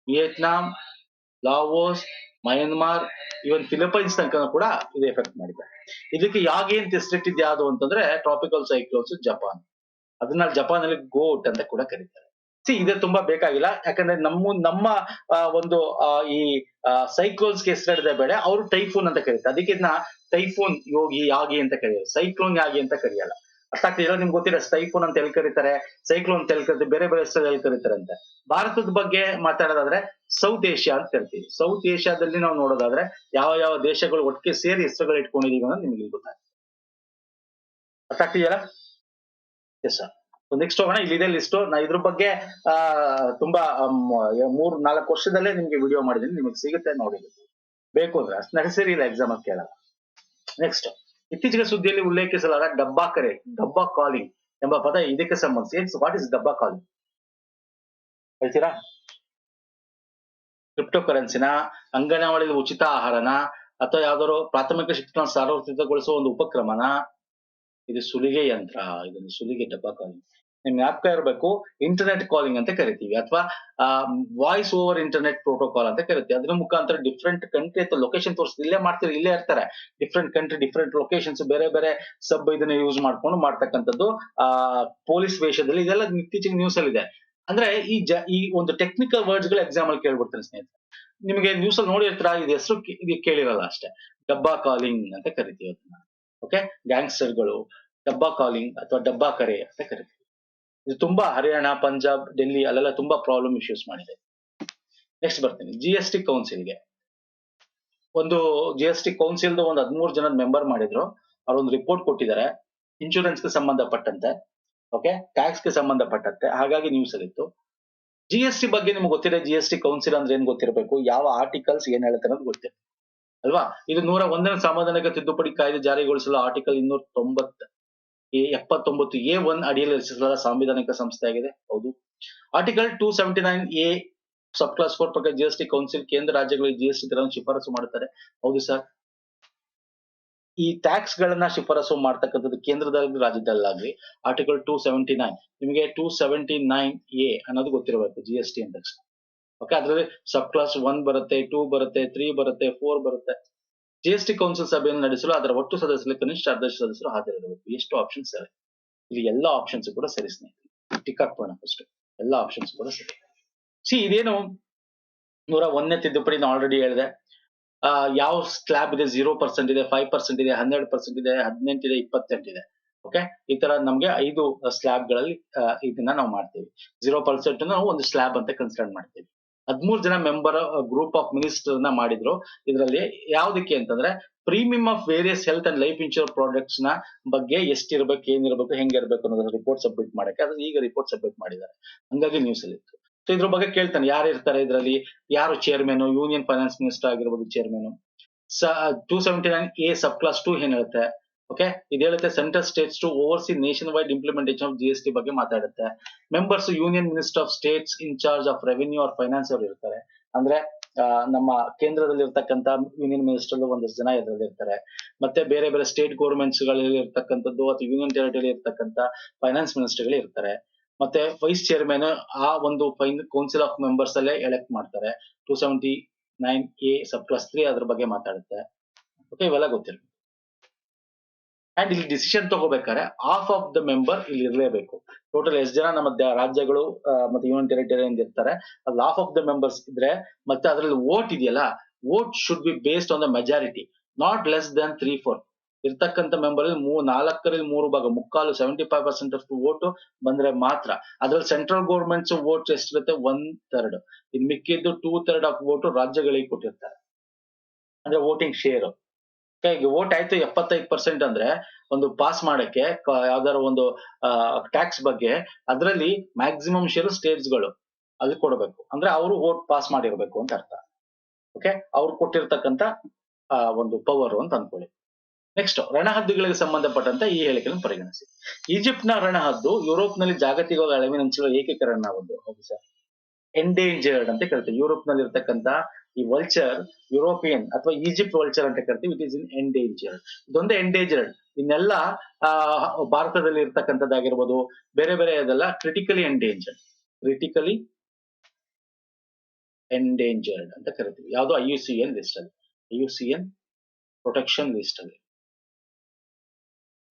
Vietnam Laos Myanmar even Philippines ತನಕ ಕೂಡ ಇದು ಎಫೆಕ್ಟ್ ಮಾಡಿದೆ. ಇದಕ್ಕೆ ಯಾಗ ಏನ್ ಡಿಸ್ಟ್ರಿಕ್ಟ್ ಯಾವುದು ಅಂತಂದ್ರೆ ಟ್ರಾಪಿಕಲ್ ಸೈಕ್ಲೋನ್ಸ್ ಜಪಾನ್ ಅದನ್ನ ಜಪಾನ್ ಅಲ್ಲಿ ಗೋಟ್ ಅಂತ ಕೂಡ ಕರೀತಾರೆ. ಸಿ ಇದು ತುಂಬಾ ಬೇಕಾಗಿಲ್ಲ. ಯಾಕಂದ್ರೆ ನಮ್ಮ ನಮ್ಮ ಒಂದು ಈ ಸೈಕ್ಲೋನ್ಸ್ಗೆ ಹೆಸರಿಡದೆ ಬೇಡ ಅವರು ಟೈಫೂನ್ ಅಂತ ಕರೀತಾರೆ. ಅದಕ್ಕೆ ಇದನ್ನ ಟೈಫೋನ್ ಯೋಗಿ, ಯಾಗಿ ಅಂತ ಕರೆಯೋದು ಸೈಕ್ಲೋನ್ ಯಾಗಿ ಅಂತ ಕರೆಯಲ್ಲ. ಅರ್ಥ ಆಗ್ತಿಲ್ಲ ನಿಮ್ಗೆ ಗೊತ್ತಿಲ್ಲ ಸ್ಟೈಫೋನ್ ಅಂತ ಎಲ್ಲಿ ಕರೀತಾರೆ ಸೈಕ್ಲೋನ್ ಅಂತ ಎಲ್ಲಿ ಕರಿತಾರೆ, ಬೇರೆ ಬೇರೆ ಹೆಸರು ಎಲ್ಲಿ ಕರೀತಾರೆ ಅಂತ. ಭಾರತದ ಬಗ್ಗೆ ಮಾತಾಡೋದಾದ್ರೆ ಸೌತ್ ಏಷ್ಯಾ ಅಂತ ಹೇಳ್ತೀವಿ. ಸೌತ್ ಏಷ್ಯಾದಲ್ಲಿ ನಾವು ನೋಡೋದಾದ್ರೆ ಯಾವ ಯಾವ ದೇಶಗಳು ಒಟ್ಟಿಗೆ ಸೇರಿ ಹೆಸರುಗಳು ಇಟ್ಕೊಂಡಿದೀವಿ ಅನ್ನೋದು ನಿಮ್ಗೆ ಗೊತ್ತಾಗುತ್ತೆ ಅರ್ಥ ಎಸ್ ಸರ್ ನೆಕ್ಸ್ಟ್ ಹೋಗೋಣ. ಇಲ್ಲಿದೆ ಲಿಸ್ಟ್ ನಾ ಇದ್ರ ಬಗ್ಗೆ, ಆ, ತುಂಬಾ ಮೂರ್, ನಾಲ್ಕು ವರ್ಷದಲ್ಲೇ ನಿಮ್ಗೆ ವಿಡಿಯೋ ಮಾಡಿದೀನಿ ನಿಮಗೆ ಸಿಗುತ್ತೆ ನೋಡಿ ಬೇಕು ಅಂದ್ರೆ. ಅಷ್ಟು ನೆಸರಿ ಇಲ್ಲ ಎಕ್ಸಾಮ್ ಕೇಳಲ್ಲ. ನೆಕ್ಸ್ಟ್ ಇತ್ತೀಚೆಗೆ ಸುದ್ದಿಯಲ್ಲಿ ಉಲ್ಲೇಖಿಸಲಾದ ಡಬ್ಬಾ ಕರೆ, ಡಬ್ಬಾ ಕಾಲಿಂಗ್ ಎಂಬ ಪದ ಇದಕ್ಕೆ ಸಂಬಂಧಿಸಿ ವಾಟ್ ಇಸ್ ಡಬ್ಬಾ ಕಾಲಿಂಗ್? ಹೇಳ್ತೀರಾ? ಕ್ರಿಪ್ಟೋ ಕರೆನ್ಸಿನ ಅಂಗನವಾಡಿ ಉಚಿತ ಆಹಾರನ ಅಥವಾ ಯಾವ್ದಾದ್ರು ಪ್ರಾಥಮಿಕ ಶಿಕ್ಷಣ ಸಾರ್ವತ್ರಿಕಗೊಳಿಸುವ ಒಂದು ಉಪಕ್ರಮನ ಇದು ಸುಲಿಗೆ ಯಂತ್ರ ಇದೊಂದು ಸುಲಿಗೆ ಡಬ್ಬಾ ಕಾಲಿಂಗ್. ಜ್ಞಾಪಕ ಇರಬೇಕು ಇಂಟರ್ನೆಟ್ ಕಾಲಿಂಗ್ ಅಂತ ಕರಿತೀವಿ. ಅಥವಾ ವಾಯ್ಸ್ ಓವರ್ ಇಂಟರ್ನೆಟ್ ಪ್ರೋಟೋಕಾಲ್ ಅಂತ ಕರಿತೀವಿ. ಅದ್ರ ಮುಖಾಂತರ ಡಿಫ್ರೆಂಟ್ ಕಂಟ್ರಿ ಅಥವಾ ಲೊಕೇಶನ್ ತೋರಿಸ್ತಾರೆ ಇಲ್ಲೇ ಮಾಡ್ತಾರೆ ಇಲ್ಲೇ ಇರ್ತಾರೆ. ಡಿಫ್ರೆಂಟ್ ಕಂಟ್ರಿ ಡಿಫ್ರೆಂಟ್ ಲೊಕೇಶನ್ಸ್ ಬೇರೆ ಬೇರೆ ಸಬ್ ಇದನ್ನ ಯೂಸ್ ಮಾಡ್ಕೊಂಡು ಮಾಡ್ತಕ್ಕಂಥದ್ದು, ಆ ಪೊಲೀಸ್ ವೇಷದಲ್ಲಿ. ಇದೆಲ್ಲ ಇತ್ತೀಚೆಗೆ ನ್ಯೂಸ್ ಅಲ್ಲಿ ಇದೆ ಅಂದ್ರೆ ಈ ಜ, ಈ ಒಂದು ಟೆಕ್ನಿಕಲ್ ವರ್ಡ್ಸ್ಗಳು ಎಕ್ಸಾಮ್ ಅಲ್ಲಿ ಕೇಳ್ಬಿಡ್ತಾರೆ ಸ್ನೇಹಿತರೆ. ನಿಮಗೆ ನ್ಯೂಸ್ ಅಲ್ಲಿ ನೋಡಿರ್ತೀರಾ? ಇದು ಹೆಸರು ಕೇಳಿರಲ್ಲ ಅಷ್ಟೇ. ಡಬ್ಬಾ ಕಾಲಿಂಗ್ ಅಂತ ಕರಿತೀವಿ ಅದನ್ನ. ಓಕೆ ಗ್ಯಾಂಗ್ಸ್ಟರ್ಗಳು ಡಬ್ಬಾ ಕಾಲಿಂಗ್ ಅಥವಾ ಡಬ್ಬಾ ಕರೆ ಅಂತ ಕರಿತೀವಿ. ಇದು ತುಂಬಾ ಹರಿಯಾಣ, ಪಂಜಾಬ್, ಡೆಲ್ಲಿ ಅಲ್ಲೆಲ್ಲ ತುಂಬಾ ಪ್ರಾಬ್ಲಮ್ ಇಶ್ಯೂಸ್ ಮಾಡಿದೆ. ನೆಕ್ಸ್ಟ್ ಬರ್ತೀನಿ. ಜಿ ಎಸ್ ಟಿ ಕೌನ್ಸಿಲ್ಗೆ ಒಂದು ಜಿ ಎಸ್ ಟಿ ಕೌನ್ಸಿಲ್ ಒಂದು ಹದಿಮೂರು ಜನದ ಮೆಂಬರ್ ಮಾಡಿದ್ರು. ಅವ್ರೊಂದು ರಿಪೋರ್ಟ್ ಕೊಟ್ಟಿದ್ದಾರೆ. ಇನ್ಶೂರೆನ್ಸ್ಗೆ ಸಂಬಂಧಪಟ್ಟಂತೆ. ಓಕೆ ಟ್ಯಾಕ್ಸ್ಗೆ ಸಂಬಂಧಪಟ್ಟಂತೆ. ಹಾಗಾಗಿ ನ್ಯೂಸ್ ಅಲ್ಲಿತ್ತು ಜಿ ಎಸ್ ಟಿ ಬಗ್ಗೆ ನಿಮ್ಗೆ ಗೊತ್ತಿದೆ ಜಿ ಎಸ್ ಟಿ ಕೌನ್ಸಿಲ್ ಅಂದ್ರೆ ಏನ್ ಗೊತ್ತಿರಬೇಕು? ಯಾವ ಆರ್ಟಿಕಲ್ಸ್ ಏನ್ ಹೇಳುತ್ತೆ ಅನ್ನೋದು ಗೊತ್ತಿದೆ ಅಲ್ವಾ? ಇದು ನೂರ ಒಂದನೇ ಸಾಂವಿಧಾನಿಕ ತಿದ್ದುಪಡಿ ಕಾಯ್ದೆ ಜಾರಿಗೊಳಿಸಲು ಆರ್ಟಿಕಲ್ ಇನ್ನೂರ ತೊಂಬತ್ ಎಪ್ಪತ್ತೊಂಬತ್ತು ಎ ಒನ್ ಅಡಿಯಲ್ಲಿ ರಚಿಸಲಾದ ಸಾಂವಿಧಾನಿಕ ಸಂಸ್ಥೆ ಆಗಿದೆ. ಹೌದು. Article two seventy nine A sub clause four ಪ್ರಕಾರ ಜಿಎಸ್ಟಿ ಕೌನ್ಸಿಲ್ ಕೇಂದ್ರ ರಾಜ್ಯಗಳಿಗೆ ಜಿಎಸ್ಟಿ ದರವನ್ನು ಶಿಫಾರಸು ಮಾಡುತ್ತಾರೆ. ಹೌದು ಸರ್. ಈ ಟ್ಯಾಕ್ಸ್ ಗಳನ್ನ ಶಿಫಾರಸು ಮಾಡ್ತಕ್ಕಂಥದ್ದು ಕೇಂದ್ರದಲ್ಲಿ ರಾಜ್ಯದಲ್ಲಾಗ್ಲಿ. ಆರ್ಟಿಕಲ್ ಟೂ ಸೆವೆಂಟಿ ನೈನ್ ನಿಮಗೆ ಟೂ ಸೆವೆಂಟಿ ನೈನ್ ಎ ಅನ್ನೋದು ಗೊತ್ತಿರಬೇಕು ಜಿ ಎಸ್ ಟಿ ಅಂದ ಓಕೆ ಅದರಲ್ಲಿ ಸಬ್ ಕ್ಲಾಸ್ ಒನ್ ಬರುತ್ತೆ ಟೂ ಬರುತ್ತೆ ತ್ರೀ ಬರುತ್ತೆ ಫೋರ್ ಬರುತ್ತೆ. ಜಿ ಎಸ್ ಟಿ ಕೌನ್ಸಿಲ್ ಸಭೆಯನ್ನು ನಡೆಸಲು ಅದರ ಒಟ್ಟು ಸದಸ್ಯರಲ್ಲಿ ಕನಿಷ್ಠ ಅರ್ಧ ಸದಸ್ಯರು ಹಾಜರಿರಬೇಕು. ಎಷ್ಟು ಆಪ್ಷನ್ಸ್ ಸರಿ? ಇಲ್ಲಿ ಎಲ್ಲ ಆಪ್ಷನ್ಸ್ ಕೂಡ ಸರಿ ಸ್ನೇಹಿತರೆ. ಟಿಕ್ ಹಾಕೋಣ ಫಸ್ಟ್ ಎಲ್ಲ ಆಪ್ಷನ್ಸ್ ಕೂಡ ಸರಿ. ಸಿ ಇದೇನು ನೂರ ಒಂದನೇ ತಿದ್ದುಪಡಿ ನಾನು ಆಲ್ರೆಡಿ ಹೇಳಿದೆ ಯಾವ ಸ್ಲ್ಯಾಬ್ ಇದೆ? ಜೀರೋ ಪರ್ಸೆಂಟ್ ಇದೆ ಫೈವ್ ಪರ್ಸೆಂಟ್ ಇದೆ, ಹನ್ನೆರಡು ಪರ್ಸೆಂಟ್ ಇದೆ, ಹದಿನೆಂಟು ಇದೆ, ಇಪ್ಪತ್ತೆಂಟು ಇದೆ. ಓಕೆ ಈ ತರ ನಮ್ಗೆ ಐದು ಸ್ಲ್ಯಾಬ್ಗಳಲ್ಲಿ ಇದನ್ನ ನಾವು ಮಾಡ್ತೀವಿ. ಜೀರೋ ಪರ್ಸೆಂಟ್ ನಾವು ಒಂದು ಸ್ಲ್ಯಾಬ್ ಅಂತ ಕನ್ಸಿಡರ್ ಮಾಡ್ತೀವಿ. ಹದ್ಮೂರು ಜನ ಮೆಂಬರ್ ಗ್ರೂಪ್ ಆಫ್ ಮಿನಿಸ್ಟರ್ನ ಮಾಡಿದ್ರು. ಇದರಲ್ಲಿ ಯಾವ್ದಕ್ಕೆ ಅಂತಂದ್ರೆ premium of various health and life insure ಪ್ರಾಡಕ್ಟ್ಸ್ನ ಬಗ್ಗೆ ಎಷ್ಟಿರ್ಬೇಕು, ಏನಿರ್ಬೇಕು, ಹೆಂಗಿರ್ಬೇಕು ಅನ್ನೋದನ್ನ ರಿಪೋರ್ಟ್ ಸಬ್ಮಿಟ್ ಮಾಡಕ್ಕೆ, ಅದು ಈಗ ರಿಪೋರ್ಟ್ ಸಬ್ಮಿಟ್ ಮಾಡಿದ್ದಾರೆ. ಹಂಗಾಗಿ ನ್ಯೂಸ್ ಅಲ್ಲಿ ಇತ್ತು. ಸೊ ಇದ್ರ ಬಗ್ಗೆ ಕೇಳ್ತಾನೆ, ಯಾರು ಇರ್ತಾರೆ ಇದರಲ್ಲಿ? ಯಾರು ಚೇರ್ಮನ್ ಯೂನಿಯನ್ ಫೈನಾನ್ಸ್ ಮಿನಿಸ್ಟರ್ ಆಗಿರ್ಬೋದು chairman two seventy nine A sub clause two ಏನ್ ಹೇಳುತ್ತೆ? ಓಕೆ ಇದು ಹೇಳುತ್ತೆ central states to oversee nationwide implementation of G S T ಬಗ್ಗೆ ಮಾತಾಡುತ್ತೆ. Members union minister of states in charge of revenue or finance ಅವರು ಇರ್ತಾರೆ. ಅಂದ್ರೆ ನಮ್ಮ ಕೇಂದ್ರದಲ್ಲಿ ಇರ್ತಕ್ಕಂಥ ಯೂನಿಯನ್ ಮಿನಿಸ್ಟರ್ ಒಂದಷ್ಟು ಜನ ಇದರಲ್ಲಿ ಇರ್ತಾರೆ. ಮತ್ತೆ ಬೇರೆ ಬೇರೆ ಸ್ಟೇಟ್ ಗೌರ್ಮೆಂಟ್ಸ್ಗಳಲ್ಲಿ ಇರ್ತಕ್ಕಂಥದ್ದು ಅಥವಾ ಯೂನಿಯನ್ ಟೆರಿಟರಿ ಇರ್ತಕ್ಕಂಥ ಫೈನಾನ್ಸ್ ಮಿನಿಸ್ಟರ್ಗಳು ಇರ್ತಾರೆ. ಮತ್ತೆ ವೈಸ್ ಚೇರ್ಮನ್ ಆ ಒಂದು ಫೈನ್ ಕೌನ್ಸಿಲ್ ಆಫ್ ಮೆಂಬರ್ಸ್ ಅಲ್ಲೇ ಎಲೆಕ್ಟ್ ಮಾಡ್ತಾರೆ. Two seventy nine A sub clause three ಅದ್ರ ಬಗ್ಗೆ ಮಾತಾಡುತ್ತೆ. ಓಕೆ ಇವೆಲ್ಲ ಗೊತ್ತಿಲ್ಲ ಅಂಡ್ ಇಲ್ಲಿ ಡಿಸಿಷನ್ ತಗೋಬೇಕಾದ್ರೆ ಹಾಫ್ ಆಫ್ ದ ಮೆಂಬರ್ ಇಲ್ಲಿ ಇರಲೇಬೇಕು. ಟೋಟಲ್ ಎಷ್ಟು ಜನ ನಮ್ಮ ರಾಜ್ಯಗಳು ಮತ್ತೆ ಯೂನಿಯನ್ ಟೆರಿಟರಿ ಇರ್ತಾರೆ ಅಲ್ಲಿ ಹಾಫ್ ಆಫ್ ದ ಮೆಂಬರ್ಸ್ ಇದ್ರೆ ಮತ್ತೆ ಅದರಲ್ಲಿ ವೋಟ್ ಇದೆಯಲ್ಲ vote should be based on the majority not less than three four ಇರ್ತಕ್ಕಂಥ ಮೆಂಬರ್ ಮೂ, ನಾಲ್ಕರಲ್ಲಿ ಮೂರು ಭಾಗ, ಮುಕ್ಕಾಲು ಸೆವೆಂಟಿ ಫೈವ್ ಪರ್ಸೆಂಟ್ ಅಷ್ಟು ವೋಟ್ ಬಂದ್ರೆ ಮಾತ್ರ. ಅದ್ರಲ್ಲಿ ಸೆಂಟ್ರಲ್ ಗೌರ್ಮೆಂಟ್ಸ್ ವೋಟ್ ಎಷ್ಟಿರುತ್ತೆ? ಒನ್ ತರ್ಡ್ ಇನ್ ಮಿಕ್ಕಿದ್ದು ಟೂ ತರ್ಡ್ ಆಫ್ ವೋಟ್ ರಾಜ್ಯಗಳಿಗೆ ಕೊಟ್ಟಿರ್ತಾರೆ. ಅಂದ್ರೆ ವೋಟಿಂಗ್ ಶೇರ್ ಈಗ ಓಟ್ ಆಯ್ತು ಎಪ್ಪತ್ತೈದು ಪರ್ಸೆಂಟ್ ಅಂದ್ರೆ ಒಂದು ಪಾಸ್ ಮಾಡಕ್ಕೆ ಯಾವ್ದಾರ ಯಾವ್ದಾದ್ರು ಒಂದು ಟ್ಯಾಕ್ಸ್ ಬಗ್ಗೆ ಅದರಲ್ಲಿ ಮ್ಯಾಕ್ಸಿಮಮ್ ಶೇರ್ ಸ್ಟೇಟ್ಸ್ಗಳು ಅಲ್ಲಿ ಕೊಡಬೇಕು. ಅಂದ್ರೆ ಅವರು ಓಟ್ ಪಾಸ್ ಮಾಡಿರ್ಬೇಕು ಅಂತ ಅರ್ಥ. ಓಕೆ ಅವ್ರು ಕೊಟ್ಟಿರ್ತಕ್ಕಂತ ಒಂದು ಪವರ್ ಅಂತ ಅನ್ಕೊಳ್ಳಿ. ನೆಕ್ಸ್ಟ್ ರಣಹದ್ದುಗಳಿಗೆ ಸಂಬಂಧಪಟ್ಟಂತ ಈ ಹೇಳಿಕೆಯನ್ನು ಪರಿಗಣಿಸಿ. ಈಜಿಪ್ಟ್ನ ರಣಹದ್ದು ಯುರೋಪ್ನಲ್ಲಿ ಜಾಗತಿಕವಾಗಿ ಅಳವಿನಂಚಿರುವ ಏಕೀಕರಣ ಒಂದು ಹೌದು ಸರ್. ಎಂಡೇಂಜರ್ಡ್ ಅಂತ ಕರಿತೀವಿ ಯುರೋಪ್ನಲ್ಲಿ ಇರ್ತಕ್ಕಂತ ಈ ವಲ್ಚರ್ ಯುರೋಪಿಯನ್ ಅಥವಾ ಈಜಿಪ್ಟ್ ವಲ್ಚರ್ ಅಂತ ಕರಿತೀವಿ ಇಟ್ ಇಸ್ ಇನ್ ಎಂಡೇಂಜರ್ಡ್ ಇದೊಂದು ಎಂಡೇಂಜರ್ಡ್ ಇನ್ನೆಲ್ಲ ಭಾರತದಲ್ಲಿ ಇರ್ತಕ್ಕಂಥದ್ದಾಗಿರ್ಬೋದು ಬೇರೆ ಬೇರೆ ಅದೆಲ್ಲ ಕ್ರಿಟಿಕಲಿ ಎಂಡೇಂಜರ್ಡ್ ಕ್ರಿಟಿಕಲಿ ಎಂಡೇಂಜರ್ಡ್ ಅಂತ ಕರಿತೀವಿ. ಯಾವುದು I U C N list ಅಲ್ಲಿ. I U C N protection list ಅಲ್ಲಿ.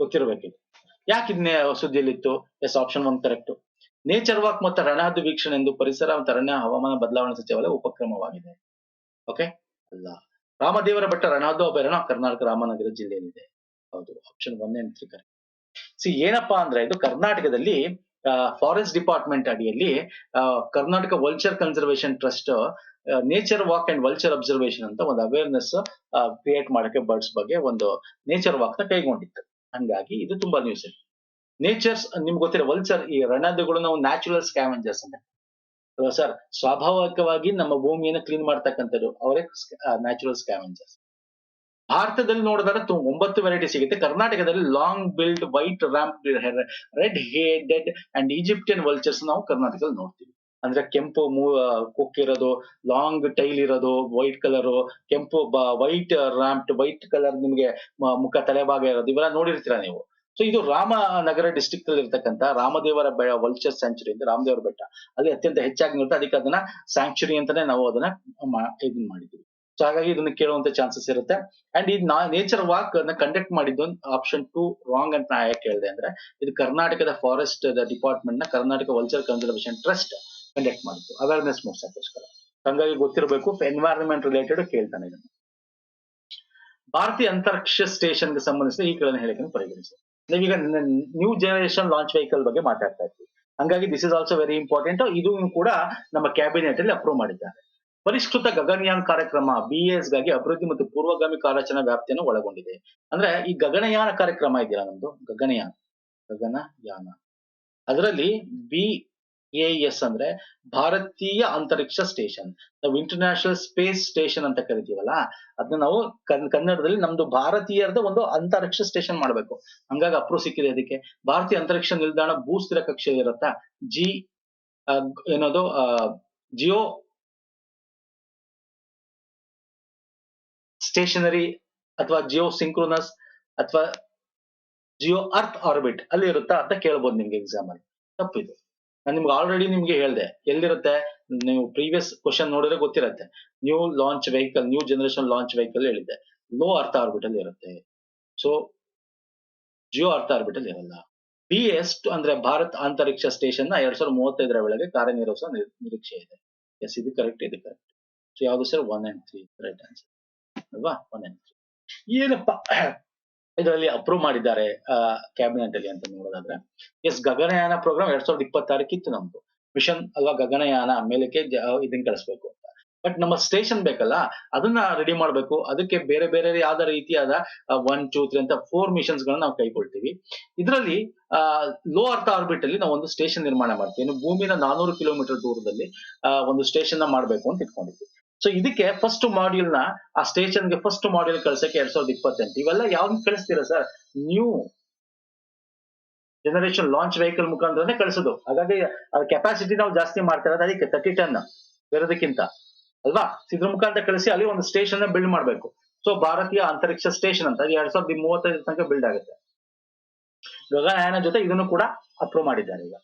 ಗೊತ್ತಿರಬೇಕಿದೆ ಯಾಕೆ ಇದನ್ನೇ ಸುದ್ದಿಯಲ್ಲಿತ್ತು? Yes option one correct nature walk ಮತ್ತು ರಣಾದ್ ವೀಕ್ಷಣೆ ಎಂದು ಪರಿಸರ ಮತ್ತು ಅರಣ್ಯ ಹವಾಮಾನ ಬದಲಾವಣೆ ಸಚಿವಾಲಯ ಉಪಕ್ರಮವಾಗಿದೆ. ಓಕೆ ಅಲ್ಲ. ರಾಮದೇವರ ಬೆಟ್ಟ ರಣಹದ್ದು ಅಭಯಾರಣ್ಯ ಕರ್ನಾಟಕ ರಾಮನಗರ ಜಿಲ್ಲೆಯಲ್ಲಿದೆ. ಹೌದು. ಆಪ್ಷನ್ ಒನ್ ಏನ್ ಕರೆಕ್ಟ್ ಸಿ ಏನಪ್ಪಾ ಅಂದ್ರೆ ಇದು ಕರ್ನಾಟಕದಲ್ಲಿ ಫಾರೆಸ್ಟ್ ಡಿಪಾರ್ಟ್ಮೆಂಟ್ ಅಡಿಯಲ್ಲಿ Karnataka vulture conservation trust nature walk and vulture observation ಅಂತ ಒಂದು ಅವೇರ್ನೆಸ್ ಕ್ರಿಯೇಟ್ ಮಾಡಕ್ಕೆ ಬರ್ಡ್ಸ್ ಬಗ್ಗೆ ಒಂದು ನೇಚರ್ ವಾಕ್ನ ಕೈಗೊಂಡಿತ್ತು. ಹಂಗಾಗಿ ಇದು ತುಂಬಾ ನ್ಯೂಸ್ ನೇಚರ್ಸ್ ನಿಮ್ಗೆ ಗೊತ್ತಿರೋ ವಲ್ಚರ್ ಈ ರಣದಗಳು ನಾವು ನ್ಯಾಚುರಲ್ ಸ್ಕ್ಯಾವೆಂಜರ್ಸ್ ಅಂತ. ಸರ್ ಸ್ವಾಭಾವಿಕವಾಗಿ ನಮ್ಮ ಭೂಮಿಯನ್ನು ಕ್ಲೀನ್ ಮಾಡ್ತಕ್ಕಂಥದ್ದು ಅವರೇ ನ್ಯಾಚುರಲ್ ಸ್ಕ್ಯಾವೆಂಜರ್ಸ್ ಭಾರತದಲ್ಲಿ ನೋಡಿದ್ರೆ ಒಂಬತ್ತು ವೆರೈಟಿ ಸಿಗುತ್ತೆ. ಕರ್ನಾಟಕದಲ್ಲಿ long billed white rump red headed and Egyptian vultures ನಾವು ಕರ್ನಾಟಕದಲ್ಲಿ ನೋಡ್ತೀವಿ. ಅಂದ್ರೆ ಕೆಂಪು ಮೂ ಇರೋದು ಲಾಂಗ್ ಟೈಲ್ ಇರೋದು ವೈಟ್ ಕಲರ್ ಕೆಂಪು ವೈಟ್ ರ್ಯಾಂಪ್ ವೈಟ್ ಕಲರ್ ನಿಮ್ಗೆ ಮುಖ ತಲೆಭಾಗ ಇರೋದು, ಇವೆಲ್ಲ ನೋಡಿರ್ತೀರಾ ನೀವು? ಸೊ ಇದು ರಾಮನಗರ ಡಿಸ್ಟಿಕ್ ಅಲ್ಲಿ ಇರ್ತಕ್ಕಂಥ ರಾಮದೇವರ ಬೆ ವಲ್ಚರ್ ಸ್ಯಾಂಚುರಿ ಅಂತ ರಾಮದೇವರ ಬೆಟ್ಟ. ಅಲ್ಲಿ ಅತ್ಯಂತ ಹೆಚ್ಚಾಗಿ ನೋಡ್ತಾ ಅದಕ್ಕೆ ಅದನ್ನ ಸ್ಯಾಂಕ್ಚುರಿ ಅಂತಾನೆ ನಾವು ಅದನ್ನ ಇದನ್ ಇದನ್ನ ಮಾಡಿದ್ವಿ ಸೊ ಹಾಗಾಗಿ ಇದನ್ನ ಕೇಳುವಂತ ಚಾನ್ಸಸ್ ಇರುತ್ತೆ. ಅಂಡ್ ಇದು ನೇಚರ್ ವಾಕ್ ಅನ್ನ ಕಂಡಕ್ಟ್ ಮಾಡಿದ್ದು ಆಪ್ಷನ್ ಟು ರಾಂಗ್ ಅಂತ ನಾ ಯಾಕೆ ಹೇಳಿದೆ ಅಂದ್ರೆ, ಇದು ಕರ್ನಾಟಕದ ಫಾರೆಸ್ಟ್ ಡಿಪಾರ್ಟ್ಮೆಂಟ್ನ Karnataka vulture conservation trust conduct ಮಾಡಿತ್ತು ಅವೇರ್ನೆಸ್ ಮೂಡಿಸೋಕ್ಕೋಸ್ಕರ ಹಂಗಾಗಿ ಗೊತ್ತಿರಬೇಕು ಎನ್ವೈರನ್ಮೆಂಟ್ ರಿಲೇಟೆಡ್ ಕೇಳ್ತಾನೆ ಇದನ್ನು. ಭಾರತೀಯ ಅಂತರಿಕ್ಷ ಸ್ಟೇಷನ್ಗೆ ಸಂಬಂಧಿಸಿದ ಈ ಕೆಳಗಿನ ಹೇಳಿಕೆಯನ್ನು ಪರಿಗಣಿಸಿ. ನಾವೀಗ ನ್ಯೂ ಜನರೇಷನ್ ಲಾಂಚ್ ವೆಹಿಕಲ್ ಬಗ್ಗೆ ಮಾತಾಡ್ತಾ ಇದ್ವಿ. ಹಂಗಾಗಿ this is also very important ಇದು ಕೂಡ ನಮ್ಮ ಕ್ಯಾಬಿನೆಟ್ ಅಲ್ಲಿ ಅಪ್ರೂವ್ ಮಾಡಿದ್ದಾರೆ. ಪರಿಷ್ಕೃತ ಗಗನಯಾನ್ ಕಾರ್ಯಕ್ರಮ ಬಿಎಸ್ಗಾಗಿ ಅಭಿವೃದ್ಧಿ ಮತ್ತು ಪೂರ್ವಗಾಮಿ ಕಾರ್ಯಾಚರಣಾ ವ್ಯಾಪ್ತಿಯನ್ನು ಒಳಗೊಂಡಿದೆ. ಅಂದ್ರೆ ಈ ಗಗನಯಾನ ಕಾರ್ಯಕ್ರಮ ಇದೆಯಲ್ಲ ನಮ್ದು? ಗಗನಯಾನ. ಗಗನಯಾನ. ಅದರಲ್ಲಿ ಬಿ ಎಸ್ ಅಂದ್ರೆ ಭಾರತೀಯ ಅಂತರಿಕ್ಷ ಸ್ಟೇಷನ್. ನಾವು ಇಂಟರ್ನ್ಯಾಷನಲ್ ಸ್ಪೇಸ್ ಸ್ಟೇಷನ್ ಅಂತ ಕರಿತೀವಲ್ಲ ಅದನ್ನ ನಾವು ಕನ್- ಕನ್ನಡದಲ್ಲಿ ನಮ್ದು ಭಾರತೀಯರದ ಒಂದು ಅಂತರಿಕ್ಷ ಸ್ಟೇಷನ್ ಮಾಡಬೇಕು. ಹಂಗಾಗಿ ಅಪ್ರೂವ್ ಸಿಕ್ಕಿದೆ ಅದಕ್ಕೆ. ಭಾರತೀಯ ಅಂತರಿಕ್ಷ ನಿಲ್ದಾಣ ಭೂಸ್ಥಿರ ಕಕ್ಷೆ ಇರುತ್ತಾ? ಜಿ ಏನದು ಜಿಯೋ ಸ್ಟೇಷನರಿ ಅಥವಾ ಜಿಯೋ ಸಿಂಕ್ರೋನಸ್ ಅಥವಾ ಜಿಯೋ ಅರ್ತ್ ಆರ್ಬಿಟ್ ಅಲ್ಲಿ ಇರುತ್ತಾ ಅಂತ ಕೇಳ್ಬೋದು ನಿಮ್ಗೆ ಎಕ್ಸಾಮ್ ಅಲ್ಲಿ. ತಪ್ಪಿದು. ನಾನು ನಿಮ್ಗೆ ಆಲ್ರೆಡಿ ನಿಮ್ಗೆ ಹೇಳಿದೆ, ಎಲ್ಲಿರುತ್ತೆ? ನೀವು ಪ್ರೀವಿಯಸ್ ಕ್ವಶನ್ ನೋಡಿದ್ರೆ ಗೊತ್ತಿರುತ್ತೆ. New launch vehicle new generation launch vehicle ಹೇಳಿದ್ದೆ. ಲೋ ಅರ್ಥ ಆರ್ಬಿಟ್ ಅಲ್ಲಿ ಇರುತ್ತೆ. ಸೊ ಜಿಯೋ ಅರ್ಥ ಆರ್ಬಿಟ್ ಇರಲ್ಲ. ಬಿ ಎಸ್ ಅಂದ್ರೆ ಭಾರತ್ ಅಂತರಿಕ್ಷ ಸ್ಟೇಷನ್ನ ಎರಡ್ ಸಾವಿರದ ಮೂವತ್ತೈದರ ವೇಳೆಗೆ ಕಾರ್ಯನಿರ್ವಹಿಸುವ ನಿರ್- ನಿರೀಕ್ಷೆ ಇದೆ. ಎಸ್ ಇದು ಕರೆಕ್ಟ್ ಇದು ಕರೆಕ್ಟ್ ಸೊ ಯಾವ್ದು sir one and three right answer ಅಲ್ವಾ? ಒನ್ ಅಂಡ್ ತ್ರೀ ಏನಪ್ಪ? ಇದರಲ್ಲಿ ಅಪ್ರೂವ್ ಮಾಡಿದ್ದಾರೆ ಕ್ಯಾಬಿನೆಟ್ ಅಲ್ಲಿ ಅಂತ ನೋಡೋದಾದ್ರೆ. ಎಸ್ ಗಗನಯಾನ ಪ್ರೋಗ್ರಾಮ್ ಎರಡ್ ಸಾವಿರದ ಇಪ್ಪತ್ತಾರಕ್ಕಿತ್ತು ನಮ್ದು. ಮಿಷನ್ ಅಲ್ವಾ ಗಗನಯಾನ ಮೇಲಕ್ಕೆ ಇದನ್ನ ಕಳಿಸ್ಬೇಕು ಅಂತ. ಬಟ್ ನಮ್ಮ ಸ್ಟೇಷನ್ ಬೇಕಲ್ಲ, ಅದನ್ನ ರೆಡಿ ಮಾಡ್ಬೇಕು. ಅದಕ್ಕೆ ಬೇರೆ ಬೇರೆ ಯಾವ್ದ ರೀತಿಯಾದ ಒನ್ ಟೂ ತ್ರೀ ಅಂತ ಫೋರ್ ಮಿಷನ್ಸ್ ಗಳನ್ನ ನಾವು ಕೈಗೊಳ್ತೀವಿ. ಇದರಲ್ಲಿ ಲೋ ಅರ್ಥ ಆರ್ಬಿಟ್ ಅಲ್ಲಿ ನಾವು ಒಂದು ಸ್ಟೇಷನ್ ನಿರ್ಮಾಣ ಮಾಡ್ತೀವಿ. ಭೂಮಿನ ನಾನೂರು ಕಿಲೋಮೀಟರ್ ದೂರದಲ್ಲಿ ಒಂದು ಸ್ಟೇಷನ್ನ ಮಾಡ್ಬೇಕು ಅಂತ ಇಟ್ಕೊಂಡಿದ್ವಿ. ಸೊ ಇದಕ್ಕೆ ಫಸ್ಟ್ ಮಾಡ್ಯೂಲ್ನ, ಆ ಸ್ಟೇಷನ್ಗೆ ಫಸ್ಟ್ ಮಾಡ್ಯೂಲ್ ಕಳ್ಸಕ್ಕೆ ಎರಡ್ ಸಾವಿರದ ಇಪ್ಪತ್ತೆಂಟು. ಇವೆಲ್ಲ ಯಾವ್ದು ಕಳಿಸ್ತೀರಾ sir new generation launch vehicle ಮುಖಾಂತರನೇ ಕಳಿಸೋದು. ಹಾಗಾಗಿ ಅದ್ರ ಕೆಪಾಸಿಟಿ ನಾವು ಜಾಸ್ತಿ ಮಾಡ್ತಾ ಅದಕ್ಕೆ ತರ್ಟಿ ಟನ್ ಬೇರೆದಕ್ಕಿಂತ. ಅಲ್ವಾ? ಇದ್ರ ಮುಖಾಂತರ ಕಳಿಸಿ ಅಲ್ಲಿ ಒಂದು ಸ್ಟೇಷನ್ ಬಿಲ್ಡ್ ಮಾಡಬೇಕು. ಸೊ ಭಾರತೀಯ ಅಂತರಿಕ್ಷ ಸ್ಟೇಷನ್ ಅಂತ ಎರಡ್ ಸಾವಿರದ ಮೂವತ್ತೈದು ತನಕ ಬಿಲ್ಡ್ ಆಗುತ್ತೆ. ಗಗನಯಾನ ಜೊತೆ ಇದನ್ನು ಕೂಡ ಅಪ್ರೂವ್ ಮಾಡಿದ್ದಾರೆ ಈಗ.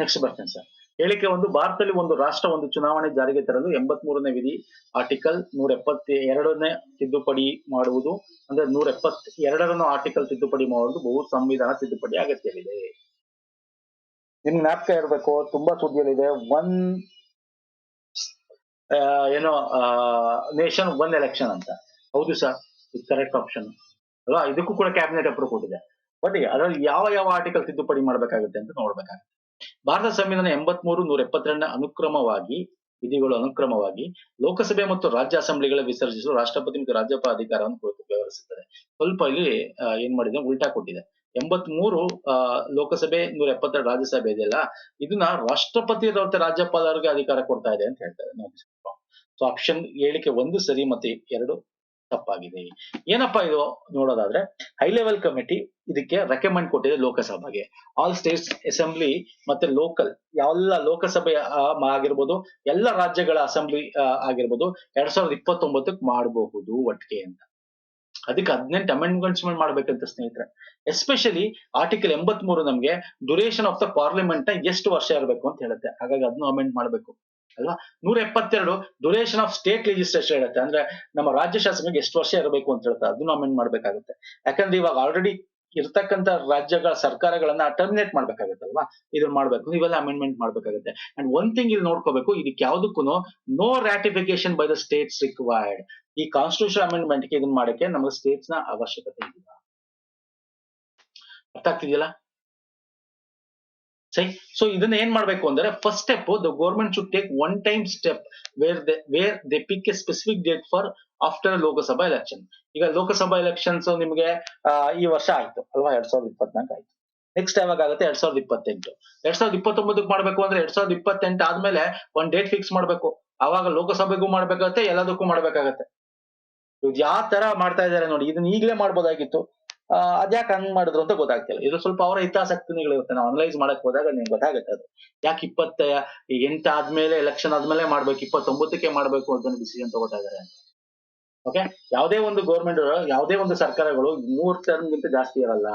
ನೆಕ್ಸ್ಟ್ ಬರ್ತೇನೆ ಸರ್ ಹೇಳಿಕೆ ಒಂದು ಭಾರತದಲ್ಲಿ ಒಂದು ರಾಷ್ಟ್ರ, ಒಂದು ಚುನಾವಣೆ ಜಾರಿಗೆ ತರಲು ಎಂಬತ್ ಮೂರನೇ ವಿಧಿ ಆರ್ಟಿಕಲ್ ನೂರ ಎಪ್ಪತ್ತ ಎರಡನೇ ತಿದ್ದುಪಡಿ ಮಾಡುವುದು. ಅಂದ್ರೆ ನೂರ ಎಪ್ಪತ್ ಎರಡರನ್ನು ಆರ್ಟಿಕಲ್ ತಿದ್ದುಪಡಿ ಮಾಡುವುದು ಬಹು ಸಂವಿಧಾನ ತಿದ್ದುಪಡಿ ಅಗತ್ಯವಿದೆ. ನಿಮ್ಗೆ ಜ್ಞಾಪಕ ಇರಬೇಕು, ತುಂಬಾ ಸುದ್ದಿಯಲ್ಲಿದೆ. ಒನ್ ಏನೋ ನೇಷನ್ ಒನ್ ಎಲೆಕ್ಷನ್ ಅಂತ. ಹೌದು ಸರ್ ಇದು ಕರೆಕ್ಟ್ ಆಪ್ಷನ್ ಅಲ್ವಾ? ಇದಕ್ಕೂ ಕೂಡ ಕ್ಯಾಬಿನೆಟ್ ಅಪ್ರೂವ್ ಕೊಟ್ಟಿದೆ. ಬಟ್ ಅದರಲ್ಲಿ ಯಾವ ಯಾವ ಆರ್ಟಿಕಲ್ ತಿದ್ದುಪಡಿ ಮಾಡಬೇಕಾಗುತ್ತೆ ಅಂತ ನೋಡ್ಬೇಕಾಗುತ್ತೆ. ಭಾರತ ಸಂವಿಧಾನ ಎಂಬತ್ಮೂರು ನೂರ ಎಪ್ಪತ್ತೆರಡನೇ ಅನುಕ್ರಮವಾಗಿ, ವಿಧಿಗಳು ಅನುಕ್ರಮವಾಗಿ ಲೋಕಸಭೆ ಮತ್ತು ರಾಜ್ಯ ಅಸೆಂಬ್ಲಿಗಳ ವಿಸರ್ಜಿಸಲು ರಾಷ್ಟ್ರಪತಿ ಮತ್ತು ರಾಜ್ಯಪಾಲ ಅಧಿಕಾರವನ್ನು ವ್ಯವಹರಿಸುತ್ತದೆ ಸ್ವಲ್ಪ ಇಲ್ಲಿ ಏನ್ ಮಾಡಿದೆ, ಉಲ್ಟಾ ಕೊಟ್ಟಿದೆ. ಎಂಬತ್ ಮೂರು ಲೋಕಸಭೆ ನೂರ ಎಪ್ಪತ್ತೆರಡು ರಾಜ್ಯಸಭೆ ಇದೆಯಲ್ಲ ಇದನ್ನ ರಾಷ್ಟ್ರಪತಿ ಮತ್ತು ರಾಜ್ಯಪಾಲರಿಗೆ ಅಧಿಕಾರ ಕೊಡ್ತಾ ಇದೆ ಅಂತ ಹೇಳ್ತಾರೆ. ಸೊ ಆಪ್ಷನ್ ಹೇಳಿಕೆ ಒಂದು ಸರಿ ಮತ್ತೆ ಎರಡು. ತಪ್ಪಾಗಿದೆ. ಏನಪ್ಪಾ ಇದು ನೋಡೋದಾದ್ರೆ ಹೈ ಲೆವೆಲ್ ಕಮಿಟಿ ಇದಕ್ಕೆ ರೆಕಮೆಂಡ್ ಕೊಟ್ಟಿದೆ ಲೋಕಸಭೆಗೆ. ಆಲ್ ಸ್ಟೇಟ್ಸ್ ಅಸೆಂಬ್ಲಿ ಮತ್ತೆ ಲೋಕಲ್ ಎಲ್ಲ ಲೋಕಸಭೆ ಆಗಿರ್ಬೋದು, ಎಲ್ಲ ರಾಜ್ಯಗಳ ಅಸೆಂಬ್ಲಿ ಆಗಿರ್ಬೋದು, ಎರಡ್ ಸಾವಿರದ ಇಪ್ಪತ್ತೊಂಬತ್ತಕ್ಕೆ ಮಾಡಬಹುದು ಒಟ್ಟಿಗೆ ಅಂತ. ಅದಕ್ಕೆ ಹದಿನೆಂಟು ಅಮೆಂಡ್ಮೆಂಟ್ಸ್ ಮಾಡ್ಬೇಕಂತ ಸ್ನೇಹಿತರೆ. ಎಸ್ಪೆಷಲಿ ಆರ್ಟಿಕಲ್ ಎಂಬತ್ ಮೂರು ನಮ್ಗೆ ಡ್ಯೂರೇಷನ್ ಆಫ್ ದ ಪಾರ್ಲಿಮೆಂಟ್ನ ಎಷ್ಟು ವರ್ಷ ಇರಬೇಕು ಅಂತ ಹೇಳುತ್ತೆ. ಹಾಗಾಗಿ ಅದನ್ನು ಅಮೆಂಡ್ ಮಾಡಬೇಕು. ಅಲ್ವಾ? ನೂರ ಎಪ್ಪತ್ತೆರಡು ಡ್ಯೂರೇಷನ್ ಆಫ್ ಸ್ಟೇಟ್ ಲೆಜಿಸ್ಲೇಷನ್ ಇರುತ್ತೆ ಅಂದ್ರೆ ನಮ್ಮ ರಾಜ್ಯ ಶಾಸನಕ್ಕೆ ಎಷ್ಟು ವರ್ಷ ಇರಬೇಕು ಅಂತ ಹೇಳ್ತಾರೆ. ಅದನ್ನು ಅಮೆಂಡ್ ಮಾಡ್ಬೇಕಾಗುತ್ತೆ. ಯಾಕಂದ್ರೆ ಇವಾಗ ಆಲ್ರೆಡಿ ಇರ್ತಕ್ಕಂಥ ರಾಜ್ಯಗಳ ಸರ್ಕಾರಗಳನ್ನ ಟರ್ಮಿನೇಟ್ ಮಾಡ್ಬೇಕಾಗತ್ತಲ್ವಾ ಇದನ್ನ ಮಾಡ್ಬೇಕು. ಇವೆಲ್ಲ ಅಮೆಂಡ್ಮೆಂಟ್ ಮಾಡ್ಬೇಕಾಗುತ್ತೆ. ಅಂಡ್ ಒನ್ ಥಿಂಗ್ ಇಲ್ಲಿ ನೋಡ್ಕೋಬೇಕು, ಇದಕ್ಕೆ ಯಾವ್ದಕ್ಕೂ no ratification by the states required ಈ ಕಾನ್ಸ್ಟಿಟ್ಯೂಷನ್ ಅಮೆಂಡ್ಮೆಂಟ್ ಇದನ್ನ ಮಾಡಕ್ಕೆ ನಮಗೆ ಸ್ಟೇಟ್ಸ್ನ ಅವಶ್ಯಕತೆ ಇಲ್ಲ. ಅರ್ಥ ಆಗ್ತಿದೆಯಲ್ಲ? ಸರಿ ಸೊ ಇದನ್ನ ಏನ್ ಮಾಡ್ಬೇಕು ಅಂದ್ರೆ first step the government should take one time step where they where they pick a specific date for after Lok Sabha election ಈಗ ಲೋಕಸಭಾ ಎಲೆಕ್ಷನ್ಸ್ ನಿಮಗೆ ಈ ವರ್ಷ ಆಯ್ತು ಅಲ್ವಾ? ಎರಡ್ ಸಾವಿರದ ಇಪ್ಪತ್ನಾಲ್ಕು ಆಯ್ತು. ನೆಕ್ಸ್ಟ್ ಯಾವಾಗ ಆಗುತ್ತೆ? ಎರಡ್ ಸಾವಿರದ ಇಪ್ಪತ್ತೆಂಟು. ಎರಡ್ ಸಾವಿರದ ಇಪ್ಪತ್ತೊಂಬತ್ತಕ್ಕೆ ಮಾಡ್ಬೇಕು ಅಂದ್ರೆ ಎರಡ್ ಸಾವಿರದ ಇಪ್ಪತ್ತೆಂಟು ಆದ್ಮೇಲೆ ಒಂದ್ ಡೇಟ್ ಫಿಕ್ಸ್ ಮಾಡ್ಬೇಕು. ಅವಾಗ ಲೋಕಸಭೆಗೂ ಮಾಡ್ಬೇಕಾಗತ್ತೆ, ಎಲ್ಲದಕ್ಕೂ ಮಾಡ್ಬೇಕಾಗತ್ತೆ. ಇದು ಯಾವ ತರ ಮಾಡ್ತಾ ಇದಾರೆ ನೋಡಿ, ಇದನ್ನ ಈಗಲೇ ಮಾಡ್ಬೋದಾಗಿತ್ತು. ಅದ್ಯಾಕೆ ಹಂಗ್ ಮಾಡಿದ್ರು ಅಂತ ಗೊತ್ತಾಗ್ತಿಲ್ಲ. ಇದು ಸ್ವಲ್ಪ ಅವರ ಹಿತಾಸಕ್ತಿಗಳಿರುತ್ತೆ ನಾವು ಅನಲೈಸ್ ಮಾಡಕ್ ಹೋದಾಗ ನಿಮ್ಗೆ ಗೊತ್ತಾಗುತ್ತೆ ಅದು. ಯಾಕೆ ಇಪ್ಪತ್ತ ಎಂಟ ಆದ್ಮೇಲೆ ಎಲೆಕ್ಷನ್ ಆದ್ಮೇಲೆ ಮಾಡ್ಬೇಕು, ಇಪ್ಪತ್ತೊಂಬತ್ತಕ್ಕೆ ಮಾಡ್ಬೇಕು ಅಂತ ಡಿಸಿಷನ್ ತಗೋತಾಯಿದ್ದಾರೆ ಓಕೆ ಯಾವುದೇ ಒಂದು ಗೌರ್ಮೆಂಟ್ ಯಾವುದೇ ಒಂದು ಸರ್ಕಾರಗಳು ಮೂರ್ ಟರ್ಮ್ಗಿಂತ ಜಾಸ್ತಿ ಇರಲ್ಲ.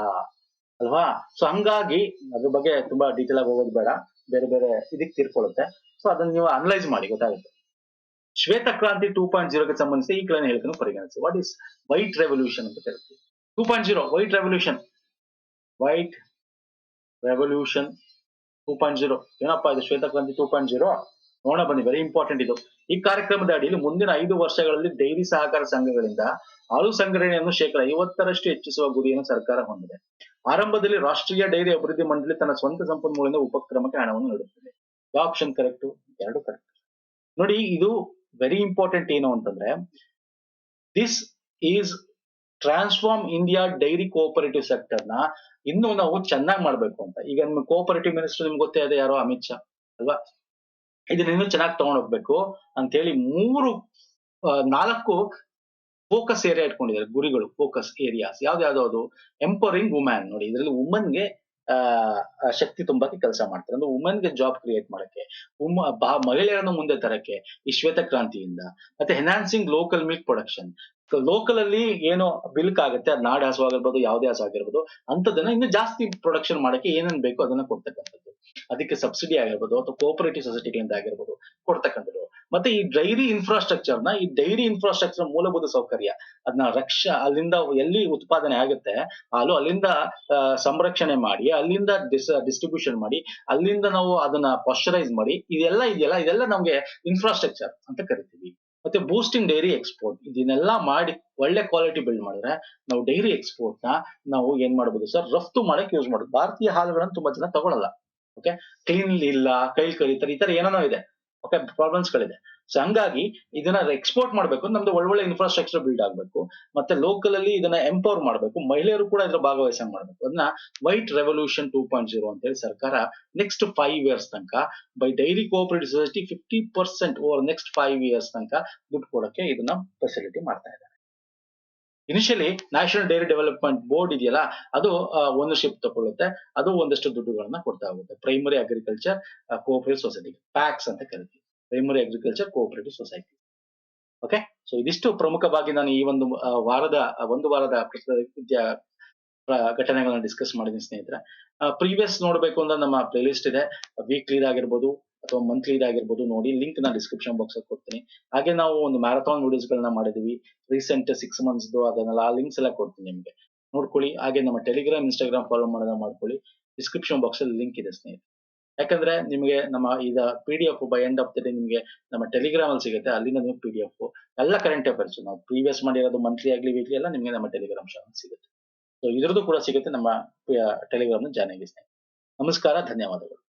ಅಲ್ವಾ? ಸೊ ಹಂಗಾಗಿ ಅದ್ರ ಬಗ್ಗೆ ತುಂಬಾ ಡೀಟೇಲ್ ಆಗಿ ಹೋಗೋದು ಬೇಡ. ಬೇರೆ ಬೇರೆ ಇದಕ್ಕೆ ತೀರ್ಕೊಳ್ಳುತ್ತೆ. ಸೊ ಅದನ್ನ ನೀವು ಅನಲೈಸ್ ಮಾಡಿ, ಗೊತ್ತಾಗುತ್ತೆ. ಶ್ವೇತ ಕ್ರಾಂತಿ ಟೂ ಪಾಯಿಂಟ್ ಜೀರೋಗೆ ಸಂಬಂಧಿಸಿ ಈ ಕೆಳಗೆ ಹೇಳ್ಕೊಂಡು ಪರಿಗಣಿಸಿ. ವಾಟ್ ಇಸ್ ವೈಟ್ ರೆವಲ್ಯೂಷನ್ ಅಂತ ಹೇಳ್ತೀವಿ 2.0 white revolution. White revolution 2.0 point ಏನಪ್ಪಾ ಇದು ಶ್ವೇತಕ್ರಾಂತಿ ಟೂ ಪಾಯಿಂಟ್ ಜೀರೋ ನೋಡ ಬನ್ನಿ ವೆರಿ ಇಂಪಾರ್ಟೆಂಟ್ ಇದು. ಈ ಕಾರ್ಯಕ್ರಮದ ಅಡಿಯಲ್ಲಿ ಮುಂದಿನ ಐದು ವರ್ಷಗಳಲ್ಲಿ ಡೈರಿ ಸಹಕಾರ ಸಂಘಗಳಿಂದ ಹಾಲು ಸಂಗ್ರಹಣೆಯನ್ನು ಶೇಕಡ ಐವತ್ತರಷ್ಟು ಹೆಚ್ಚಿಸುವ ಗುರಿಯನ್ನು ಸರ್ಕಾರ ಹೊಂದಿದೆ. ಆರಂಭದಲ್ಲಿ ರಾಷ್ಟ್ರೀಯ ಡೈರಿ ಅಭಿವೃದ್ಧಿ ಮಂಡಳಿ ತನ್ನ ಸ್ವಂತ ಸಂಪನ್ಮೂಲದಿಂದ ಉಪಕ್ರಮಕ್ಕೆ ಹಣವನ್ನು ನೀಡುತ್ತದೆ. ಆಪ್ಷನ್ ಕರೆಕ್ಟ್ ಎರಡು ಕರೆಕ್ಟ್ ನೋಡಿ, ಇದು ವೆರಿ ಇಂಪಾರ್ಟೆಂಟ್ ಏನು ಅಂತಂದ್ರೆ this is transform India dairy cooperative ಸೆಕ್ಟರ್ನ ಇನ್ನು ನಾವು ಚೆನ್ನಾಗಿ ಮಾಡ್ಬೇಕು ಅಂತ. ಈಗ ನಿಮ್ಮ ಕೋಆಪರೇಟಿವ್ ಮಿನಿಸ್ಟರ್ ನಿಮ್ಗೆ ಗೊತ್ತೇ ಇದೆ ಯಾರೋ ಅಮಿತ್ ಶಾ, ಅಲ್ವಾ? ಇದನ್ನ ಇನ್ನೂ ಚೆನ್ನಾಗಿ ತಗೊಂಡೋಗ್ಬೇಕು ಅಂತ ಹೇಳಿ ಮೂರು ನಾಲ್ಕು ಫೋಕಸ್ ಏರಿಯಾ ಇಟ್ಕೊಂಡಿದ್ದಾರೆ ಗುರಿಗಳು ಫೋಕಸ್ ಏರಿಯಾಸ್ ಯಾವ್ದು ಅದು? ಎಂಪವರಿಂಗ್ ವುಮೆನ್ ನೋಡಿ, ಇದರಲ್ಲಿ ವುಮನ್ಗೆ ಶಕ್ತಿ ತುಂಬಕ್ಕೆ ಕೆಲಸ ಮಾಡ್ತಾರೆ. ಅಂದ್ರೆ ವುಮೆನ್ಗೆ ಜಾಬ್ ಕ್ರಿಯೇಟ್ ಮಾಡಕ್ಕೆ ಮಹಿಳೆಯರನ್ನ ಮಹಿಳೆಯರನ್ನು ಮುಂದೆ ತರಕ್ಕೆ, ಈ ಶ್ವೇತ ಕ್ರಾಂತಿಯಿಂದ ಮತ್ತೆ enhancing local meat production local ಅಲ್ಲಿ ಏನೋ ಬಿಲ್ಕ್ ಆಗುತ್ತೆ, ಅದ್ ನಾಡ ಹಸು ಆಗಿರ್ಬೋದು, ಯಾವುದೇ ಹಸು ಆಗಿರ್ಬೋದು ಅಂತದನ್ನ ಇನ್ನು ಜಾಸ್ತಿ ಪ್ರೊಡಕ್ಷನ್ ಮಾಡಕ್ಕೆ ಏನೇನ್ ಬೇಕು ಅದನ್ನ ಕೊಡ್ತಕ್ಕಂಥದ್ದು. ಅದಕ್ಕೆ ಸಬ್ಸಿಡಿ ಆಗಿರ್ಬೋದು, ಅಥವಾ ಕೋಆಪರೇಟಿವ್ ಸೊಸೈಟಿಗಳಿಂದ ಆಗಿರ್ಬೋದು, ಕೊಡ್ತಕ್ಕಂಥದ್ದು. ಮತ್ತೆ ಈ ಡೈರಿ ಇನ್ಫ್ರಾಸ್ಟ್ರಕ್ಚರ್ನ, ಈ ಡೈರಿ ಇನ್ಫ್ರಾಸ್ಟ್ರಕ್ಚರ್ ಮೂಲಭೂತ ಸೌಕರ್ಯ ಅದನ್ನ ರಕ್ಷ, ಅಲ್ಲಿಂದ ಎಲ್ಲಿ ಉತ್ಪಾದನೆ ಆಗುತ್ತೆ, ಹಾಲು ಅಲ್ಲಿಂದ ಸಂರಕ್ಷಣೆ ಮಾಡಿ, ಅಲ್ಲಿಂದ ಡಿಸ್ ಡಿಸ್ಟ್ರಿಬ್ಯೂಷನ್ ಮಾಡಿ, ಅಲ್ಲಿಂದ ನಾವು ಅದನ್ನ ಪಾಶ್ಚರೈಸ್ ಮಾಡಿ, ಇದೆಲ್ಲ ಇದೆಯಲ್ಲ, ಇದೆಲ್ಲ ನಮ್ಗೆ ಇನ್ಫ್ರಾಸ್ಟ್ರಕ್ಚರ್ ಅಂತ ಕರಿತೀವಿ. ಮತ್ತೆ ಬೂಸ್ಟಿಂಗ್ ಡೈರಿ ಎಕ್ಸ್ಪೋರ್ಟ್ ಇದನ್ನೆಲ್ಲ ಮಾಡಿ ಒಳ್ಳೆ ಕ್ವಾಲಿಟಿ ಬಿಲ್ಡ್ ಮಾಡಿದ್ರೆ ನಾವು ಡೈರಿ ಎಕ್ಸ್ಪೋರ್ಟ್ನ ನಾವು ಏನ್ ಮಾಡ್ಬೋದು ಸರ್ ರಫ್ತು ಮಾಡಕ್ಕೆ ಯೂಸ್ ಮಾಡೋದು ಭಾರತೀಯ ಹಾಲುಗಳನ್ನು ತುಂಬಾ ಜನ ತಗೊಳಲ್ಲ. ಓಕೆ ಕ್ಲೀನ್ ಇಲ್ಲ ಕೈ ಕರೀತಾರೆ, ಈ ತರ ಏನೇನೋ ಇದೆ. ಓಕೆ ಪ್ರಾಬ್ಲಮ್ಸ್ ಗಳಿದೆ. ಸೊ ಹಂಗಾಗಿ ಇದನ್ನ ಎಕ್ಸ್ಪೋರ್ಟ್ ಮಾಡಬೇಕು, ನಮ್ದು ಒಳ್ಳೊಳ್ಳೆ ಇನ್ಫ್ರಾಸ್ಟ್ರಕ್ಚರ್ ಬಿಲ್ಡ್ ಆಗ್ಬೇಕು, ಮತ್ತೆ ಲೋಕಲ್ ಅಲ್ಲಿ ಇದನ್ನ ಎಂಪವರ್ ಮಾಡಬೇಕು, ಮಹಿಳೆಯರು ಕೂಡ ಇದ್ರ ಭಾಗವಹಿಸಂಗ್ ಮಾಡ್ಬೇಕು. ಅದನ್ನ white revolution two point zero ಅಂತ ಹೇಳಿ ಸರ್ಕಾರ ನೆಕ್ಸ್ಟ್ ಫೈವ್ ಇಯರ್ಸ್ ತನಕ by dairy cooperative society fifty percent over next five years ತನಕ ದುಡ್ಡು ಕೊಡಕ್ಕೆ ಇದನ್ನ ಫೆಸಿಲಿಟಿ ಮಾಡ್ತಾ ಇದ್ದಾರೆ. Initially national dairy development board ಇದೆಯಲ್ಲ, ಅದು ಓನರ್ಶಿಪ್ ತಗೊಳ್ಳುತ್ತೆ. ಅದು ಒಂದಷ್ಟು ದುಡ್ಡುಗಳನ್ನ ಕೊಡ್ತಾ ಹೋಗುತ್ತೆ. Primary agriculture cooperative society PACS ಅಂತ ಕರಿತೀವಿ. Primary agriculture cooperative society okay so ಇದಿಷ್ಟು ಪ್ರಮುಖವಾಗಿ ನಾನು ಈ ಒಂದು ವಾರದ ಒಂದು ವಾರದ ಘಟನೆಗಳನ್ನ ಡಿಸ್ಕಸ್ ಮಾಡಿದ್ದೀನಿ ಸ್ನೇಹಿತರೆ. ಪ್ರೀವಿಯಸ್ ನೋಡಬೇಕು ಅಂದ್ರೆ ನಮ್ಮ ಪ್ಲೇಲಿಸ್ಟ್ ಇದೆ. ವೀಕ್ಲಿ ಆಗಿರ್ಬೋದು ಅಥವಾ ಮಂತ್ಲಿ ಇದಾಗಿರ್ಬೋದು ನೋಡಿ ಲಿಂಕ್ ನಾನು ಡಿಸ್ಕ್ರಿಪ್ಷನ್ ಬಾಕ್ಸ್ ಅಲ್ಲಿ ಕೊಡ್ತೀನಿ. ಹಾಗೆ ನಾವು ಒಂದು ಮ್ಯಾರಥಾನ್ ವಿಡಿಯೋಸ್ ಗಳನ್ನ ಮಾಡಿದೀವಿ. ರೀಸೆಂಟ್ ಸಿಕ್ಸ್ ಮಂತ್ಸ್ ಅದನ್ನೆಲ್ಲ, ಆ ಲಿಂಕ್ಸ್ ಎಲ್ಲ ಕೊಡ್ತೀನಿ ನಿಮಗೆ. ನೋಡ್ಕೊಳ್ಳಿ, ಹಾಗೆ ನಮ್ಮ ಟೆಲಿಗ್ರಾಮ್ ಇನ್ಸ್ಟಾಗ್ರಾಮ್ ಫಾಲೋ ಮಾಡೋದನ್ನ ಮಾಡ್ಕೊಳ್ಳಿ. ಡಿಸ್ಕ್ರಿಪ್ಷನ್ ಬಾಕ್ಸ್ ಅಲ್ಲಿ ಲಿಂಕ್ ಇದೆ, ಸ್ನೇಹಿತರೆ. ಯಾಕಂದ್ರೆ ನಿಮಗೆ ನಮ್ಮ ಈಗ P D F by end of the day ನಿಮಗೆ ನಮ್ಮ ಟೆಲಿಗ್ರಾಮ್ ಅಲ್ಲಿ ಸಿಗುತ್ತೆ, ಅಲ್ಲಿಂದ ನೀವು ಪಿ ಡಿ ಎಫ್ ಎಲ್ಲ ಕರೆಂಟ್ ಅಫೇರ್ಸ್ ನಾವು ಪ್ರೀವಿಯಸ್ ಮಾಡಿರೋದು ಮಂತ್ಲಿ ಆಗಲಿ ವೀಕ್ಲಿ ಎಲ್ಲ ನಿಮಗೆ ನಮ್ಮ ಟೆಲಿಗ್ರಾಮ್ ಚಾನಲ್ ಸಿಗುತ್ತೆ. ಸೊ ಇದ್ರದ್ದು ಕೂಡ ಸಿಗುತ್ತೆ ನಮ್ಮ ಟೆಲಿಗ್ರಾಮ್ ಜಾಯ್ನ್ ಆಗಿ ಸ್ನೇಹಿತರೆ. ನಮಸ್ಕಾರ, ಧನ್ಯವಾದಗಳು.